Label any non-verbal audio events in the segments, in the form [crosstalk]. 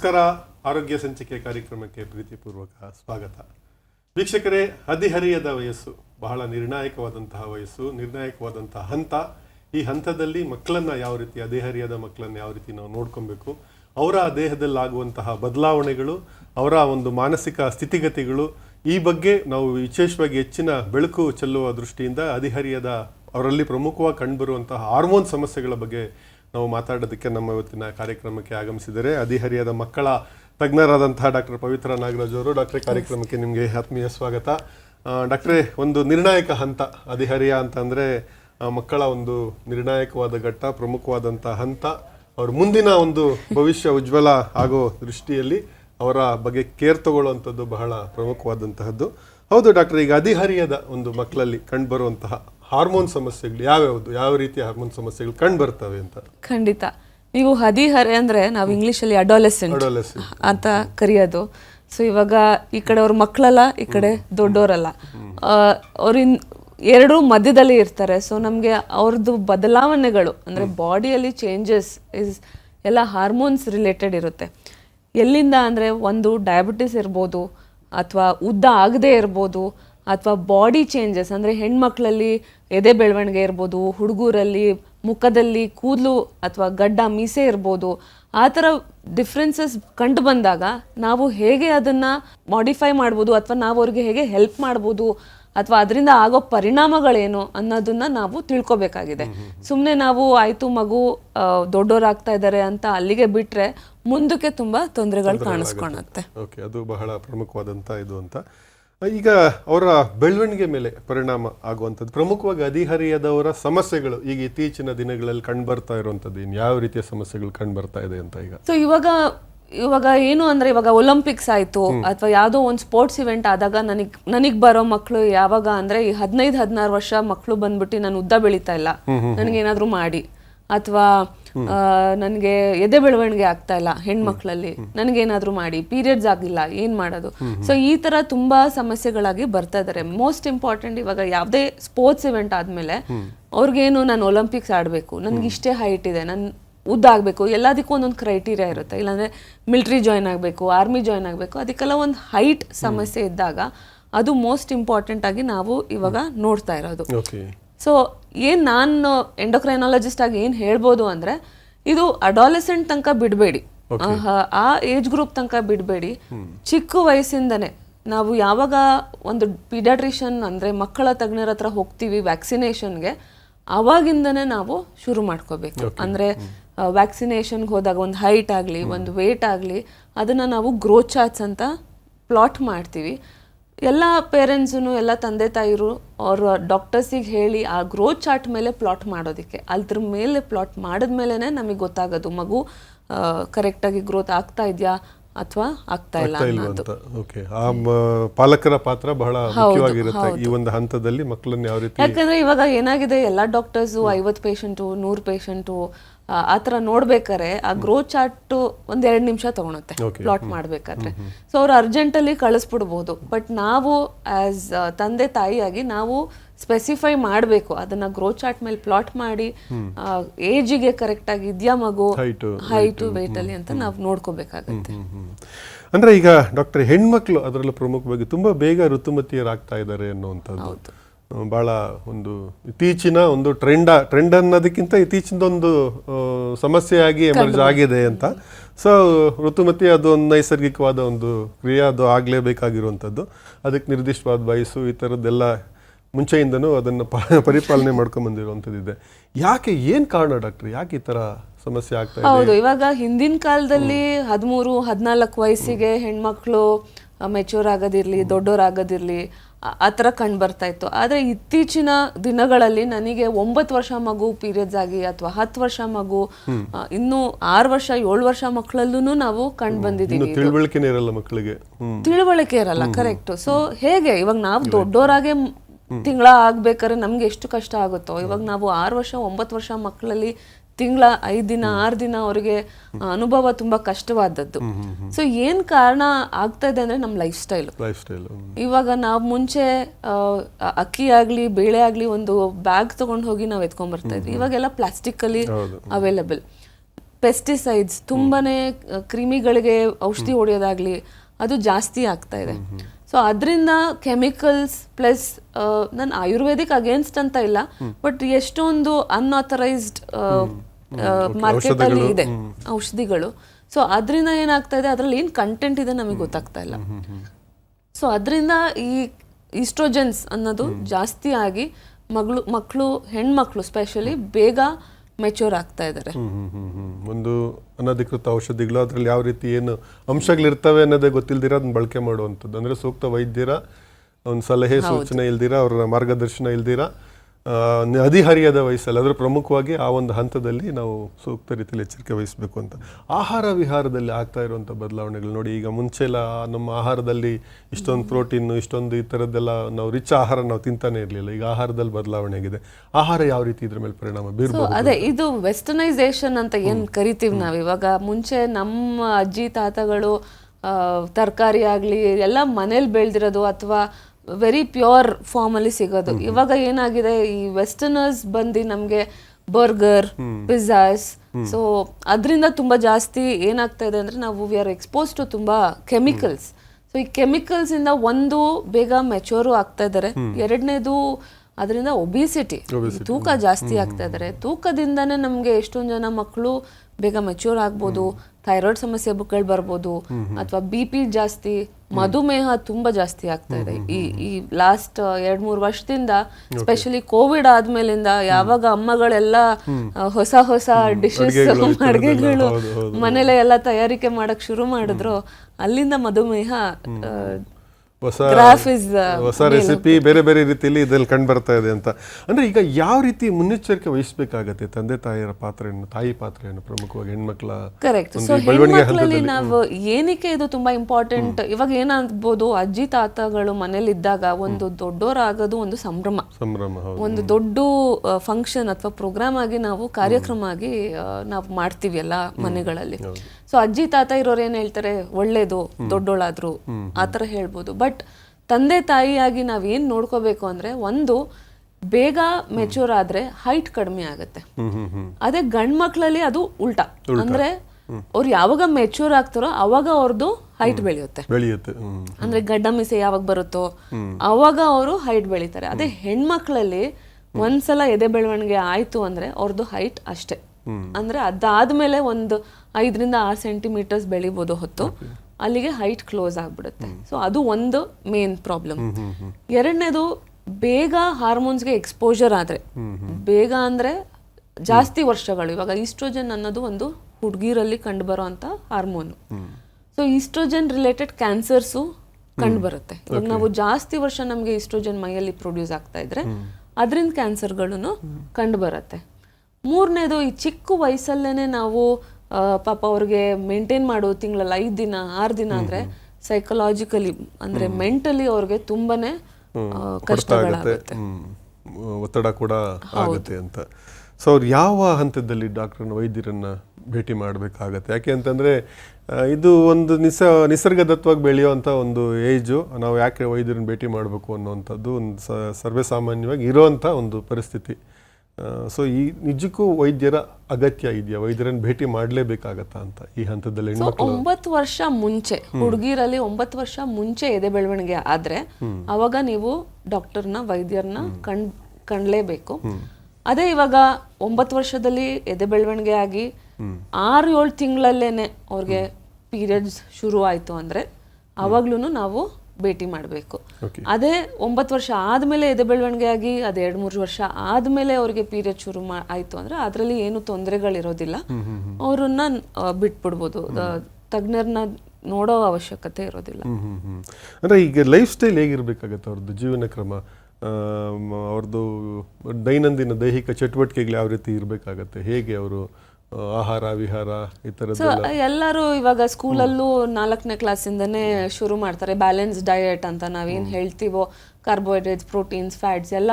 ನಮಸ್ಕಾರ. ಆರೋಗ್ಯ ಸಂಚಿಕೆ ಕಾರ್ಯಕ್ರಮಕ್ಕೆ ಪ್ರೀತಿಪೂರ್ವಕ ಸ್ವಾಗತ. ವೀಕ್ಷಕರೇ ಹದಿಹರಿಯದ ವಯಸ್ಸು, ಬಹಳ ನಿರ್ಣಾಯಕವಾದಂತಹ ವಯಸ್ಸು, ನಿರ್ಣಾಯಕವಾದಂತಹ ಹಂತ. ಈ ಹಂತದಲ್ಲಿ ಮಕ್ಕಳನ್ನ ಯಾವ ರೀತಿ ಹದಿಹರಿಯದ ಮಕ್ಕಳನ್ನ ಯಾವ ರೀತಿ ನಾವು ನೋಡ್ಕೊಬೇಕು, ಅವರ ದೇಹದಲ್ಲಿ ಆಗುವಂತಹ ಬದಲಾವಣೆಗಳು, ಅವರ ಒಂದು ಮಾನಸಿಕ ಸ್ಥಿತಿಗತಿಗಳು, ಈ ಬಗ್ಗೆ ನಾವು ವಿಶೇಷವಾಗಿ ಹೆಚ್ಚಿನ ಬೆಳಕು ಚೆಲ್ಲುವ ದೃಷ್ಟಿಯಿಂದ ಹದಿಹರಿಯದ ಅವರಲ್ಲಿ ಪ್ರಮುಖವಾಗಿ ಕಂಡುಬರುವಂತಹ ಹಾರ್ಮೋನ್ ಸಮಸ್ಯೆಗಳ ಬಗ್ಗೆ ನಾವು ಮಾತಾಡೋದಕ್ಕೆ ನಮ್ಮ ಇವತ್ತಿನ ಕಾರ್ಯಕ್ರಮಕ್ಕೆ ಆಗಮಿಸಿದರೆ ಅಧಿಹರಿಯದ ಮಕ್ಕಳ ತಜ್ಞರಾದಂತಹ ಡಾಕ್ಟರ್ ಪವಿತ್ರ ನಾಗರಾಜ್ ಅವರು. ಡಾಕ್ಟರ್ ಕಾರ್ಯಕ್ರಮಕ್ಕೆ ನಿಮಗೆ ಆತ್ಮೀಯ ಸ್ವಾಗತ. ಡಾಕ್ಟ್ರೇ ಒಂದು ನಿರ್ಣಾಯಕ ಹಂತ ಅಧಿಹರಿಯ ಅಂತ ಅಂದರೆ ಮಕ್ಕಳ ಒಂದು ನಿರ್ಣಾಯಕವಾದ ಘಟ್ಟ ಪ್ರಮುಖವಾದಂಥ ಹಂತ ಅವ್ರ ಮುಂದಿನ ಒಂದು [laughs] ಭವಿಷ್ಯ ಉಜ್ವಲ ಆಗೋ ದೃಷ್ಟಿಯಲ್ಲಿ ಅವರ ಬಗ್ಗೆ ಕೇರ್ ತಗೊಳ್ಳುವಂಥದ್ದು ಬಹಳ ಪ್ರಮುಖವಾದಂತಹದ್ದು. ಹೌದು ಡಾಕ್ಟರ್ ಈಗ ಅಧಿಹರಿಯದ ಒಂದು ಮಕ್ಕಳಲ್ಲಿ ಕಂಡುಬರುವಂತಹ ಹಾರ್ಮೋನ್ ಸಮಸ್ಯೆಗಳು ಯಾವ್ಯಾವುದು? ಯಾವ ರೀತಿಯ ಹಾರ್ಮೋನ್ ಸಮಸ್ಯೆಗಳು ಕಂಡು ಬರ್ತವೆ ಅಂತ? ಖಂಡಿತ. ನೀವು ಹದಿಹರೆ ಅಂದ್ರೆ ನಾವು ಇಂಗ್ಲೀಷಲ್ಲಿ ಅಡೋಲೆಸೆಂಟ್. ಅಂತ ಕರೆಯೋದು. ಸೊ ಇವಾಗ ಈ ಕಡೆ ಅವ್ರ ಮಕ್ಕಳಲ್ಲ ಈ ಕಡೆ ದೊಡ್ಡವರಲ್ಲ ಅವ್ರಿನ್ ಎರಡೂ ಮಧ್ಯದಲ್ಲಿ ಇರ್ತಾರೆ. ಸೊ ನಮಗೆ ಅವ್ರದ್ದು ಬದಲಾವಣೆಗಳು ಅಂದ್ರೆ ಬಾಡಿಯಲ್ಲಿ ಚೇಂಜಸ್ ಇಸ್ ಎಲ್ಲ ಹಾರ್ಮೋನ್ಸ್ ರಿಲೇಟೆಡ್ ಇರುತ್ತೆ. ಎಲ್ಲಿಂದ ಅಂದ್ರೆ ಒಂದು ಡಯಾಬಿಟಿಸ್ ಇರ್ಬೋದು ಅಥವಾ ಉದ್ದ ಆಗದೇ ಇರ್ಬೋದು ಅಥವಾ ಬಾಡಿ ಚೇಂಜಸ್ ಅಂದರೆ ಹೆಣ್ಮಕ್ಳಲ್ಲಿ ಎದೆ ಬೆಳವಣಿಗೆ ಇರ್ಬೋದು ಹುಡುಗರಲ್ಲಿ ಮುಖದಲ್ಲಿ ಕೂದಲು ಅಥವಾ ಗಡ್ಡ ಮೀಸೆ ಇರ್ಬೋದು ಆ ಥರ ಡಿಫ್ರೆನ್ಸಸ್ ಕಂಡು ಬಂದಾಗ ನಾವು ಹೇಗೆ ಅದನ್ನು ಮಾಡಿಫೈ ಮಾಡ್ಬೋದು ಅಥವಾ ನಾವು ಅವ್ರಿಗೆ ಹೇಗೆ ಹೆಲ್ಪ್ ಮಾಡ್ಬೋದು ಅಥವಾ ಅದರಿಂದ ಆಗೋ ಪರಿಣಾಮಗಳೇನು ಅನ್ನೋದನ್ನ ನಾವು ತಿಳ್ಕೊಬೇಕಾಗಿದೆ. ಸುಮ್ಮನೆ ನಾವು ಆಯಿತು ಮಗು ದೊಡ್ಡವರಾಗ್ತಾ ದೊಡ್ಡೋರಾಗ್ತಾ ಇದ್ದಾರೆ ಅಂತ ಅಲ್ಲಿಗೆ ಬಿಟ್ರೆ ಮುಂದಕ್ಕೆ ತುಂಬಾ ತೊಂದರೆಗಳು ಕಾಣಿಸ್ಕೊಳತ್ತೆ. ಓಕೆ ಅದು ಬಹಳ ಪ್ರಮುಖವಾದಂತ ಇದು ಅಂತ. ಈಗ ಅವರ ಬೆಳವಣಿಗೆ ಮೇಲೆ ಪರಿಣಾಮ ಆಗುವಂಥದ್ದು. ಪ್ರಮುಖವಾಗಿ ಹದಿಹರಿಯದವರ ಸಮಸ್ಯೆಗಳು ಈಗ ಇತ್ತೀಚಿನ ದಿನಗಳಲ್ಲಿ ಕಂಡುಬರ್ತಾ ಇರುವಂಥದ್ದು ಇನ್ನು ಯಾವ ರೀತಿಯ ಸಮಸ್ಯೆಗಳು ಕಂಡುಬರ್ತಾ ಇದೆ ಅಂತ ಈಗ? ಸೊ ಇವಾಗ ಇವಾಗ ಏನು ಅಂದ್ರೆ ಇವಾಗ ಒಲಿಂಪಿಕ್ಸ್ ಆಯ್ತು ಅಥವಾ ಯಾವುದೋ ಒಂದು ಸ್ಪೋರ್ಟ್ಸ್ ಇವೆಂಟ್ ಆದಾಗ ನನಗೆ ನನಗೆ ಬರೋ ಮಕ್ಕಳು ಯಾವಾಗ ಅಂದ್ರೆ ಈ ಹದಿನೈದು ಹದಿನಾರು ವರ್ಷ ಮಕ್ಕಳು ಬಂದ್ಬಿಟ್ಟು ನಾನು ಉದ್ದ ಬೆಳೀತಾ ಇಲ್ಲ. ನನಗೇನಾದ್ರೂ ಮಾಡಿ. ಅಥವಾ ನನಗೆ ಎದೆ ಬೆಳವಣಿಗೆ ಆಗ್ತಾ ಇಲ್ಲ ಹೆಣ್ಮಕ್ಳಲ್ಲಿ. ನನಗೇನಾದ್ರೂ ಮಾಡಿ ಪೀರಿಯಡ್ಸ್ ಆಗಿಲ್ಲ ಏನು ಮಾಡೋದು? ಸೊ ಈ ತರ ತುಂಬಾ ಸಮಸ್ಯೆಗಳಾಗಿ ಬರ್ತಾ ಇದ್ದಾರೆ ಮೋಸ್ಟ್ ಇಂಪಾರ್ಟೆಂಟ್ ಇವಾಗ ಯಾವುದೇ ಸ್ಪೋರ್ಟ್ಸ್ ಇವೆಂಟ್ ಆದಮೇಲೆ ಅವ್ರಿಗೇನು ನಾನು ಒಲಿಂಪಿಕ್ಸ್ ಆಡಬೇಕು ನನಗೆ ಇಷ್ಟೇ ಹೈಟ್ ಇದೆ ನನ್ ಉದ್ದ ಆಗಬೇಕು ಎಲ್ಲದಕ್ಕೂ ಒಂದೊಂದು ಕ್ರೈಟೀರಿಯಾ ಇರುತ್ತೆ. ಇಲ್ಲಾಂದರೆ ಮಿಲ್ಟ್ರಿ ಜಾಯ್ನ್ ಆಗಬೇಕು ಆರ್ಮಿ ಜಾಯ್ನ್ ಆಗಬೇಕು ಅದಕ್ಕೆಲ್ಲ ಒಂದು ಹೈಟ್ ಸಮಸ್ಯೆ ಇದ್ದಾಗ ಅದು ಮೋಸ್ಟ್ ಇಂಪಾರ್ಟೆಂಟ್ ಆಗಿ ನಾವು ಇವಾಗ ನೋಡ್ತಾ ಇರೋದು. ಸೊ ಏನ್ ನಾನು ಎಂಡೋಕ್ರೈನಾಲಜಿಸ್ಟ್ ಆಗಿ ಏನು ಹೇಳ್ಬೋದು ಅಂದ್ರೆ ಇದು ಅಡಾಲೆಸೆಂಟ್ ತನಕ ಬಿಡಬೇಡಿ. ಆ ಏಜ್ ಗ್ರೂಪ್ ತನಕ ಬಿಡಬೇಡಿ. ಚಿಕ್ಕ ವಯಸ್ಸಿಂದನೇ ನಾವು ಯಾವಾಗ ಒಂದು ಪೀಡಿಯಾಟ್ರಿಷಿಯನ್ ಅಂದ್ರೆ ಮಕ್ಕಳ ತಜ್ಞರ ಹತ್ರ ಹೋಗ್ತೀವಿ ವ್ಯಾಕ್ಸಿನೇಷನ್ಗೆ ಅವಾಗಿಂದನೇ ನಾವು ಶುರು ಮಾಡ್ಕೋಬೇಕು. ಅಂದ್ರೆ ವ್ಯಾಕ್ಸಿನೇಷನ್ಗೆ ಹೋದಾಗ ಒಂದು ಹೈಟ್ ಆಗಲಿ ಒಂದು ವೇಟ್ ಆಗಲಿ ಅದನ್ನ ನಾವು ಗ್ರೋ ಚಾರ್ಟ್ಸ್ ಅಂತ ಪ್ಲಾಟ್ ಮಾಡ್ತೀವಿ. ಎಲ್ಲ ಪೇರೆಂಟ್ಸು ಎಲ್ಲ ತಂದೆ ತಾಯಿರು ಅವರು ಡಾಕ್ಟರ್ಸಿಗೆ ಹೇಳಿ ಆ ಗ್ರೋತ್ ಚಾರ್ಟ್ ಮೇಲೆ ಪ್ಲಾಟ್ ಮಾಡೋದಕ್ಕೆ. ಅದ್ರ ಮೇಲೆ ಪ್ಲಾಟ್ ಮಾಡಿದ್ಮೇಲೆ ನಮಗೆ ಗೊತ್ತಾಗೋದು ಮಗು ಕರೆಕ್ಟಾಗಿ ಗ್ರೋತ್ ಆಗ್ತಾ ಇದೆಯಾ ಅಥವಾ ಆಗ್ತಾ ಇಲ್ಲ ಅಂತ. ಓಕೆ ಆ ಪಾಲಕರ ಪಾತ್ರ ಬಹಳ ಮುಖ್ಯವಾಗಿರುತ್ತೆ ಈ ಒಂದು ಹಂತದಲ್ಲಿ ಮಕ್ಕಳನ್ನ ಯಾವ ರೀತಿ ಯಾಕಂದ್ರೆ ಇವಾಗ ಏನಾಗಿದೆ ಎಲ್ಲ ಡಾಕ್ಟರ್ಸು ಐವತ್ತು ಪೇಷಂಟು ನೂರು ಪೇಷಂಟು ಆ ಥರ ನೋಡ್ಬೇಕಾರೆ ಆ ಗ್ರೋ ಚಾರ್ಟು ಒಂದು ಎರಡು ನಿಮಿಷ ತಗೊಳುತ್ತೆ ಪ್ಲಾಟ್ ಮಾಡಬೇಕಾದ್ರೆ. ಸೊ ಅವ್ರು ಅರ್ಜೆಂಟಲ್ಲಿ ಕಳಿಸ್ಬಿಡ್ಬೋದು. ಬಟ್ ನಾವು ಆ್ಯಸ್ ತಂದೆ ತಾಯಿಯಾಗಿ ನಾವು ಸ್ಪೆಸಿಫೈ ಮಾಡಬೇಕು. ಅದನ್ನ ಗ್ರೋ ಚಾರ್ಟ್ ಮೇಲೆ ಪ್ಲಾಟ್ ಮಾಡಿ ಏಜಿಗೆ ಕರೆಕ್ಟ್ ಆಗಿ ಇದೆಯಾ ಮಗು? ಹೈಟು ಹೈಟು ವೆಯ್ಟಲ್ಲಿ ಅಲ್ಲಿ ಅಂತ ನಾವು ನೋಡ್ಕೋಬೇಕಾಗತ್ತೆ. ಅಂದ್ರೆ ಈಗ ಡಾಕ್ಟರ್ ಹೆಣ್ಮಕ್ಳು ಅದರಲ್ಲೂ ಪ್ರಮುಖವಾಗಿ ತುಂಬಾ ಬೇಗ ಋತುಮತಿಯರಾಗ್ತಾ ಇದ್ದಾರೆ ಅನ್ನುವಂಥದ್ದು. ಬಹಳ ಒಂದು ಇತ್ತೀಚಿನ ಒಂದು ಟ್ರೆಂಡ ಟ್ರೆಂಡ್ ಅನ್ನೋದಕ್ಕಿಂತ ಇತ್ತೀಚಿನದೊಂದು ಸಮಸ್ಯೆಯಾಗಿ ಎಮರ್ಜ್ ಆಗಿದೆ ಅಂತ. ಸೊ ಋತುಮತಿ ಅದು ಒಂದು ನೈಸರ್ಗಿಕವಾದ ಒಂದು ಕ್ರಿಯೆ ಅದು ಆಗಲೇಬೇಕಾಗಿರುವಂಥದ್ದು. ಅದಕ್ಕೆ ನಿರ್ದಿಷ್ಟವಾದ ವಯಸ್ಸು ಈ ಥರದ್ದೆಲ್ಲ ಮುಂಚೆಯಿಂದನೂ ಅದನ್ನು ಪ- [laughs] ಪರಿಪಾಲನೆ ಮಾಡ್ಕೊಂಡ್ ಬಂದಿರುವಂಥದ್ದಿದೆ. ಯಾಕೆ ಏನು ಕಾರಣ ಡಾಕ್ಟರ್? ಯಾಕೆ ಈ ಥರ ಸಮಸ್ಯೆ ಆಗ್ತಾ ಇದೆ? ಹೌದು ಇವಾಗ ಹಿಂದಿನ ಕಾಲದಲ್ಲಿ ಹದಿಮೂರು ಹದಿನಾಲ್ಕು ವಯಸ್ಸಿಗೆ ಹೆಣ್ಮಕ್ಳು ಮೆಚೂರ್ ಆಗೋದಿರಲಿ ದೊಡ್ಡೋರಾಗೋದಿರ್ಲಿ ಆ- ಥರ ಕಂಡು ಬರ್ತಾ ಇತ್ತು. ಆದರೆ ಇತ್ತೀಚಿನ ದಿನಗಳಲ್ಲಿ ನನಗೆ ಒಂಬತ್ತು ವರ್ಷ ಮಗು ಪೀರಿಯಡ್ಸ್ ಆಗಿ ಅಥವಾ ಹತ್ತು ವರ್ಷ ಮಗು ಇನ್ನು ಆರು ವರ್ಷ ಏಳು ವರ್ಷ ಮಕ್ಕಳಲ್ಲೂ ನಾವು ಕಂಡು ಬಂದಿದ್ದೀವಿ ತಿಳುವಳಿಕೆನೇ ಇರಲ್ಲ ಮಕ್ಕಳಿಗೆ. ತಿಳುವಳಿಕೆ ಇರಲ್ಲ ಕರೆಕ್ಟ್ ಸೊ ಹೇಗೆ? ಇವಾಗ ನಾವು ದೊಡ್ಡೋರಾಗೆ ತಿಂಗಳ ಆಗ್ಬೇಕಾದ್ರೆ ನಮ್ಗೆ ಎಷ್ಟು ಕಷ್ಟ ಆಗುತ್ತೋ? ಇವಾಗ ನಾವು ಆರು ವರ್ಷ ಒಂಬತ್ತು ವರ್ಷ ಮಕ್ಕಳಲ್ಲಿ ತಿಂಗಳ ಐದು ದಿನ ಆರು ದಿನ ಅವರಿಗೆ ಅನುಭವ ತುಂಬಾ ಕಷ್ಟವಾದದ್ದು. ಸೊ ಏನ್ ಕಾರಣ ಆಗ್ತಾ ಇದೆ ಅಂದ್ರೆ ನಮ್ಮ ಲೈಫ್ ಸ್ಟೈಲ್ ಲೈಫ್ ಸ್ಟೈಲ್ ಇವಾಗ ನಾವು ಮುಂಚೆ ಅಕ್ಕಿ ಆಗ್ಲಿ ಬೇಳೆ ಆಗ್ಲಿ ಒಂದು ಬ್ಯಾಗ್ ತಗೊಂಡು ಹೋಗಿ ನಾವು ಎತ್ಕೊಂಡ್ ಬರ್ತಾ ಇದ್ವಿ. ಇವಾಗೆಲ್ಲ ಪ್ಲಾಸ್ಟಿಕ್ ಅಲ್ಲಿ. ಅವೈಲಬಲ್ ಪೆಸ್ಟಿಸೈಡ್ಸ್ ತುಂಬಾನೇ ಕ್ರಿಮಿಗಳಿಗೆ ಔಷಧಿ ಹೊಡೆಯೋದಾಗ್ಲಿ ಅದು ಜಾಸ್ತಿ ಆಗ್ತಾ ಇದೆ. ಸೊ ಅದರಿಂದ ಕೆಮಿಕಲ್ಸ್ ಪ್ಲಸ್ ನಾನು ಆಯುರ್ವೇದಿಕ್ ಅಗೇನ್ಸ್ಟ್ ಅಂತ ಇಲ್ಲ ಬಟ್ ಎಷ್ಟೊಂದು ಅನ್ಆಥರೈಸ್ಡ್ ಮಾರ್ಕೆಟ್ ಅಲ್ಲಿ ಇದೆ. ಔಷಧಿಗಳು. ಸೊ ಅದರಿಂದ ಏನಾಗ್ತಾ ಇದೆ ಅದರಲ್ಲಿ ಏನ್ ಕಂಟೆಂಟ್ ಇದೆ ನಮಗೆ ಗೊತ್ತಾಗ್ತಾ ಇಲ್ಲ. ಸೊ ಅದರಿಂದ ಈ ಈಸ್ಟ್ರೋಜೆನ್ಸ್ ಅನ್ನೋದು ಜಾಸ್ತಿ ಆಗಿ ಮಗಳು ಮಕ್ಕಳು ಹೆಣ್ಮಕ್ಳು ಸ್ಪೆಷಲಿ ಬೇಗ ಮೆಚೂರ್ ಆಗ್ತಾ ಇದ್ದಾರೆ. ಒಂದು ಅನಧಿಕೃತ ಔಷಧಿಗಳು ಅದ್ರಲ್ಲಿ ಯಾವ ರೀತಿ ಏನು ಅಂಶಗಳಿರ್ತವೆ ಅನ್ನೋದೇ ಗೊತ್ತಿಲ್ದಿರ ಅದನ್ನ ಬಳಕೆ ಮಾಡುವಂಥದ್ದು. ಅಂದ್ರೆ ಸೂಕ್ತ ವೈದ್ಯರ ಒಂದು ಸಲಹೆ ಸೂಚನೆ ಇಲ್ದಿರ ಅವರ ಮಾರ್ಗದರ್ಶನ ಇಲ್ದಿರ ಆ, ಹರಿಯದ ವಯಸ್ಸಲ್ಲಿ ಅದರ ಪ್ರಮುಖವಾಗಿ ಆ ಒಂದು ಹಂತದಲ್ಲಿ ನಾವು ಸೂಕ್ತ ರೀತಿಯಲ್ಲಿ ಎಚ್ಚರಿಕೆ ವಹಿಸಬೇಕು ಅಂತ. ಆಹಾರ ವಿಹಾರದಲ್ಲಿ ಆಗ್ತಾ ಇರುವಂಥ ಬದಲಾವಣೆಗಳು ನೋಡಿ ಈಗ ಮುಂಚೆ ಎಲ್ಲ ನಮ್ಮ ಆಹಾರದಲ್ಲಿ ಇಷ್ಟೊಂದು ಪ್ರೋಟೀನು ಇಷ್ಟೊಂದು ಈ ಥರದ್ದೆಲ್ಲ ನಾವು ರಿಚ್ ಆಹಾರ ನಾವು ತಿಂತಾನೆ ಇರಲಿಲ್ಲ. ಈಗ ಆಹಾರದಲ್ಲಿ ಬದಲಾವಣೆ ಆಗಿದೆ. ಆಹಾರ ಯಾವ ರೀತಿ ಇದ್ರ ಮೇಲೆ ಪರಿಣಾಮ ಬೀರ್ಬೋದು ಅದೇ ಇದು ವೆಸ್ಟರ್ನೈಸೇಷನ್ ಅಂತ ಏನು ಕರಿತೀವಿ ನಾವು ಇವಾಗ ಮುಂಚೆ ನಮ್ಮ ಅಜ್ಜಿ ತಾತಗಳು ತರಕಾರಿ ಆಗಲಿ ಎಲ್ಲ ಮನೇಲಿ ಬೆಳೆದಿರೋದು ಅಥವಾ ವೆರಿ ಪ್ಯೂರ್ ಫಾರ್ಮಲ್ಲಿ ಸಿಗೋದು. ಇವಾಗ ಏನಾಗಿದೆ ಈ ವೆಸ್ಟರ್ನರ್ಸ್ ಬಂದು ನಮಗೆ ಬರ್ಗರ್ ಪಿಜ್ಜಾಸ್ ಸೊ ಅದರಿಂದ ತುಂಬ ಜಾಸ್ತಿ ಏನಾಗ್ತಾ ಇದೆ ಅಂದರೆ ನಾವು ವಿ ಆರ್ ಎಕ್ಸ್ಪೋಸ್ ಟು ತುಂಬ ಕೆಮಿಕಲ್ಸ್ ಸೊ ಈ ಕೆಮಿಕಲ್ಸ್ ಇಂದ ಒಂದು ಬೇಗ ಮೆಚೂರು ಆಗ್ತಾ ಇದ್ದಾರೆ ಎರಡನೇದು ಅದರಿಂದ ಒಬಿಸಿಟಿ ತೂಕ ಜಾಸ್ತಿ ಆಗ್ತಾ ಇದ್ದಾರೆ ತೂಕದಿಂದನೇ ನಮಗೆ ಎಷ್ಟೊಂದು ಜನ ಮಕ್ಕಳು ಬೇಗ ಮೆಚೂರ್ ಆಗ್ಬೋದು ಥೈರಾಯ್ಡ್ ಸಮಸ್ಯೆಗಳು ಬರ್ಬೋದು ಅಥವಾ ಬಿ ಪಿ ಜಾಸ್ತಿ ಮಧುಮೇಹ ತುಂಬಾ ಜಾಸ್ತಿ ಆಗ್ತಾ ಇದೆ. ಈ ಈ ಲಾಸ್ಟ್ ಎರಡ್ ಮೂರು ವರ್ಷದಿಂದ ಸ್ಪೆಷಲಿ ಕೋವಿಡ್ ಆದ್ಮೇಲಿಂದ ಯಾವಾಗ ಅಮ್ಮಗಳೆಲ್ಲ ಹೊಸ ಹೊಸ ಡಿಶಸ್ ಅಡ್ಗೆಗಳು. ಮನೇಲೆ ಎಲ್ಲ ತಯಾರಿಕೆ ಮಾಡಕ್ ಶುರು ಮಾಡಿದ್ರು ಅಲ್ಲಿಂದ ಮಧುಮೇಹ ಹೊಸ uh, ಹೊಸ ರೆಸಿಪಿ ಬೇರೆ ಬೇರೆ ರೀತಿಯಲ್ಲಿ ಇದ್ರಲ್ಲಿ ಕಂಡು ಬರ್ತಾ ಇದೆ ಅಂತ. ಅಂದ್ರೆ ಈಗ ಯಾವ ರೀತಿ ಮುನ್ನೆಚ್ಚರಿಕೆ ವಹಿಸಬೇಕಾಗತ್ತೆ ತಂದೆ ತಾಯಿಯರ ಪಾತ್ರ ತಾಯಿ ಪಾತ್ರೆಯನ್ನು ಪ್ರಮುಖವಾಗಿ ಹೆಣ್ಮಕ್ಳ ಕರೆಕ್ಟ್ ಸೊ ಹೆಣ್ಮಕ್ಳಲ್ಲಿ ನಾವು ಏನಕ್ಕೆ ಇದು ತುಂಬಾ ಇಂಪಾರ್ಟೆಂಟ್ ಇವಾಗ ಏನಾಗ್ಬೋದು ಅಜ್ಜಿ ತಾತಗಳು ಮನೇಲಿ ಇದ್ದಾಗ ಒಂದು ದೊಡ್ಡೋರಾಗೋದು ಒಂದು ಸಂಭ್ರಮ. ಸಂಭ್ರಮ ಒಂದು ದೊಡ್ಡ ಫಂಕ್ಷನ್ ಅಥವಾ ಪ್ರೋಗ್ರಾಮ್ ಆಗಿ ನಾವು ಕಾರ್ಯಕ್ರಮ ಆಗಿ ನಾವು ಮಾಡ್ತೀವಿ ಎಲ್ಲ ಮನೆಗಳಲ್ಲಿ. ಸೊ ಅಜ್ಜಿ ತಾತ ಇರೋರು ಏನ್ ಹೇಳ್ತಾರೆ? ಒಳ್ಳೇದು ದೊಡ್ಡೋಳಾದ್ರು. ಆತರ ಹೇಳ್ಬೋದು. ಬಟ್ ತಂದೆ ತಾಯಿಯಾಗಿ ನಾವ್ ಏನ್ ನೋಡ್ಕೋಬೇಕು ಅಂದ್ರೆ ಒಂದು ಬೇಗ ಮೆಚೂರ್ ಆದ್ರೆ ಹೈಟ್ ಕಡಿಮೆ ಆಗುತ್ತೆ. ಅದೇ ಗಂಡ್ ಮಕ್ಳಲ್ಲಿ ಅದು ಉಲ್ಟಾ. ಅಂದ್ರೆ ಅವ್ರು ಯಾವಾಗ ಮೆಚೂರ್ ಆಗ್ತಾರೋ ಅವಾಗ ಅವ್ರದ್ದು ಹೈಟ್ ಬೆಳೆಯುತ್ತೆ. ಬೆಳೆಯುತ್ತೆ. ಅಂದ್ರೆ ಗಡ್ಡ ಮೀಸೆ ಯಾವಾಗ ಬರುತ್ತೋ ಅವಾಗ ಅವರು ಹೈಟ್ ಬೆಳಿತಾರೆ. ಅದೇ ಹೆಣ್ಮಕ್ಳಲ್ಲಿ ಒಂದ್ಸಲ ಎದೆ ಬೆಳವಣಿಗೆ ಆಯ್ತು ಅಂದ್ರೆ ಅವ್ರದ್ದು ಹೈಟ್ ಅಷ್ಟೇ. ಅಂದ್ರೆ ಅದಾದ್ಮೇಲೆ ಒಂದು ಐದರಿಂದ ಆರು ಸೆಂಟಿಮೀಟರ್ಸ್ ಬೆಳಿಬೋದು ಹೊತ್ತು. ಅಲ್ಲಿಗೆ ಹೈಟ್ ಕ್ಲೋಸ್ ಆಗಿಬಿಡುತ್ತೆ. ಸೊ ಅದು ಒಂದು ಮೇನ್ ಪ್ರಾಬ್ಲಮ್ ಎರಡನೇದು ಬೇಗ ಹಾರ್ಮೋನ್ಸ್ಗೆ ಎಕ್ಸ್ಪೋಜರ್ ಆದ್ರೆ. ಬೇಗ ಅಂದ್ರೆ ಜಾಸ್ತಿ ವರ್ಷಗಳು. ಇವಾಗ ಈಸ್ಟ್ರೋಜನ್ ಅನ್ನೋದು ಒಂದು ಹುಡುಗಿರಲ್ಲಿ ಕಂಡು ಬರುವಂತ hormone so estrogen related cancers ಕಂಡು ಬರುತ್ತೆ ಇವಾಗ ನಾವು ಜಾಸ್ತಿ ವರ್ಷ ನಮಗೆ ಈಸ್ಟ್ರೋಜನ್ ಮೈಯಲ್ಲಿ ಪ್ರೊಡ್ಯೂಸ್ ಆಗ್ತಾ ಇದ್ರೆ ಅದರಿಂದ ಕ್ಯಾನ್ಸರ್ಗಳನ್ನು ಕಂಡು ಬರುತ್ತೆ ಮೂರನೇದು ಈ ಚಿಕ್ಕ ವಯಸ್ಸಲ್ಲೇ ನಾವು ಪಾಪ ಅವ್ರಿಗೆ ಮೇಂಟೈನ್ ಮಾಡೋ ತಿಂಗಳಲ್ಲಿ ಐದು ದಿನ ಆರು ದಿನ ಅಂದ್ರೆ ಸೈಕಲಾಜಿಕಲಿ ಅಂದ್ರೆ ಮೆಂಟಲಿ ಅವ್ರಿಗೆ ತುಂಬಾನೇ ಕಷ್ಟಗಳಾಗುತ್ತೆ. ಒತ್ತಡ ಕೂಡ ಆಗುತ್ತೆ ಅಂತ. ಸೊ ಅವ್ರು ಯಾವ ಹಂತದಲ್ಲಿ ಡಾಕ್ಟರ್ನ ವೈದ್ಯರನ್ನ ಭೇಟಿ ಮಾಡಬೇಕಾಗತ್ತೆ? ಯಾಕೆ ಅಂತಂದ್ರೆ ಇದು ಒಂದು ನಿಸ ನಿಸರ್ಗದತ್ವಾಗಿ ಬೆಳೆಯುವಂಥ ಒಂದು ಏಜು. ನಾವು ಯಾಕೆ ವೈದ್ಯರನ್ನ ಭೇಟಿ ಮಾಡಬೇಕು ಅನ್ನುವಂಥದ್ದು ಒಂದು ಸರ್ವೇಸಾಮಾನ್ಯವಾಗಿ ಸರ್ವೇ ಸಾಮಾನ್ಯವಾಗಿ ಇರುವಂಥ ಒಂದು ಪರಿಸ್ಥಿತಿ. ಸೊ ಈ ನಿಜಕ್ಕೂ ವೈದ್ಯರ ಅಗತ್ಯ ಇದೆಯಾ? ವೈದ್ಯರನ್ನ ಭೇಟಿ ಮಾಡಲೇಬೇಕಾಗತ್ತಾ ಅಂತ ಈ ಹಂತದಲ್ಲಿ ಒಂಬತ್ತು ವರ್ಷ ಮುಂಚೆ ಹುಡುಗಿರಲ್ಲಿ ಒಂಬತ್ತು ವರ್ಷ ಮುಂಚೆ ಎದೆ ಬೆಳವಣಿಗೆ ಆದ್ರೆ ಅವಾಗ ನೀವು ಡಾಕ್ಟರ್ನ ವೈದ್ಯರನ್ನ ಕಣ್ ಕಣ್ಲೇಬೇಕು ಅದೇ ಇವಾಗ ಒಂಬತ್ತು ವರ್ಷದಲ್ಲಿ ಎದೆ ಬೆಳವಣಿಗೆ ಆಗಿ ಆರು ಏಳು ತಿಂಗಳಲ್ಲೇನೆ ಅವ್ರಿಗೆ ಪೀರಿಯಡ್ಸ್ ಶುರು ಆಯ್ತು ಅಂದ್ರೆ ಅವಾಗ್ಲೂ ನಾವು ಭೇಟಿ ಮಾಡಬೇಕು. ಅದೇ ಒಂಬತ್ತು ವರ್ಷ ಆದಮೇಲೆ ಎದೆ ಬೆಳವಣಿಗೆ ಆಗಿ ಅದ್ ಎರಡು ಮೂರು ವರ್ಷ ಆದಮೇಲೆ ಅವ್ರಿಗೆ ಪೀರಿಯಡ್ ಶುರು ಮಾ ಆಯ್ತು ಅಂದ್ರೆ ಅದರಲ್ಲಿ ಏನು ತೊಂದರೆಗಳಿರೋದಿಲ್ಲ. ಅವ್ರನ್ನ ಬಿಟ್ಬಿಡ್ಬೋದು. ತಜ್ಞರನ್ನ ನೋಡೋ ಅವಶ್ಯಕತೆ ಇರೋದಿಲ್ಲ. ಅಂದ್ರೆ ಈಗ ಲೈಫ್ ಸ್ಟೈಲ್ ಹೇಗಿರಬೇಕಾಗತ್ತೆ ಅವ್ರದ್ದು ಜೀವನ ಕ್ರಮ? ಅವ್ರದ್ದು ದೈನಂದಿನ ದೈಹಿಕ ಚಟುವಟಿಕೆಗಳು ಯಾವ ರೀತಿ ಇರಬೇಕಾಗತ್ತೆ? ಹೇಗೆ ಅವರು ಆಹಾರ ವಿಹಾರ ಈ ಸೊ ಥರದ್ದೆಲ್ಲ ಎಲ್ಲರೂ ಇವಾಗ ಸ್ಕೂಲಲ್ಲೂ ನಾಲ್ಕನೇ ಕ್ಲಾಸಿಂದನೇ ಶುರು ಮಾಡ್ತಾರೆ. ಬ್ಯಾಲೆನ್ಸ್ ಡಯಟ್ ಅಂತ ನಾವೇನ್ ಹೇಳ್ತೀವೋ ಕಾರ್ಬೋಹೈಡ್ರೇಟ್ಸ್ ಪ್ರೋಟೀನ್ಸ್ ಫ್ಯಾಟ್ಸ್ ಎಲ್ಲ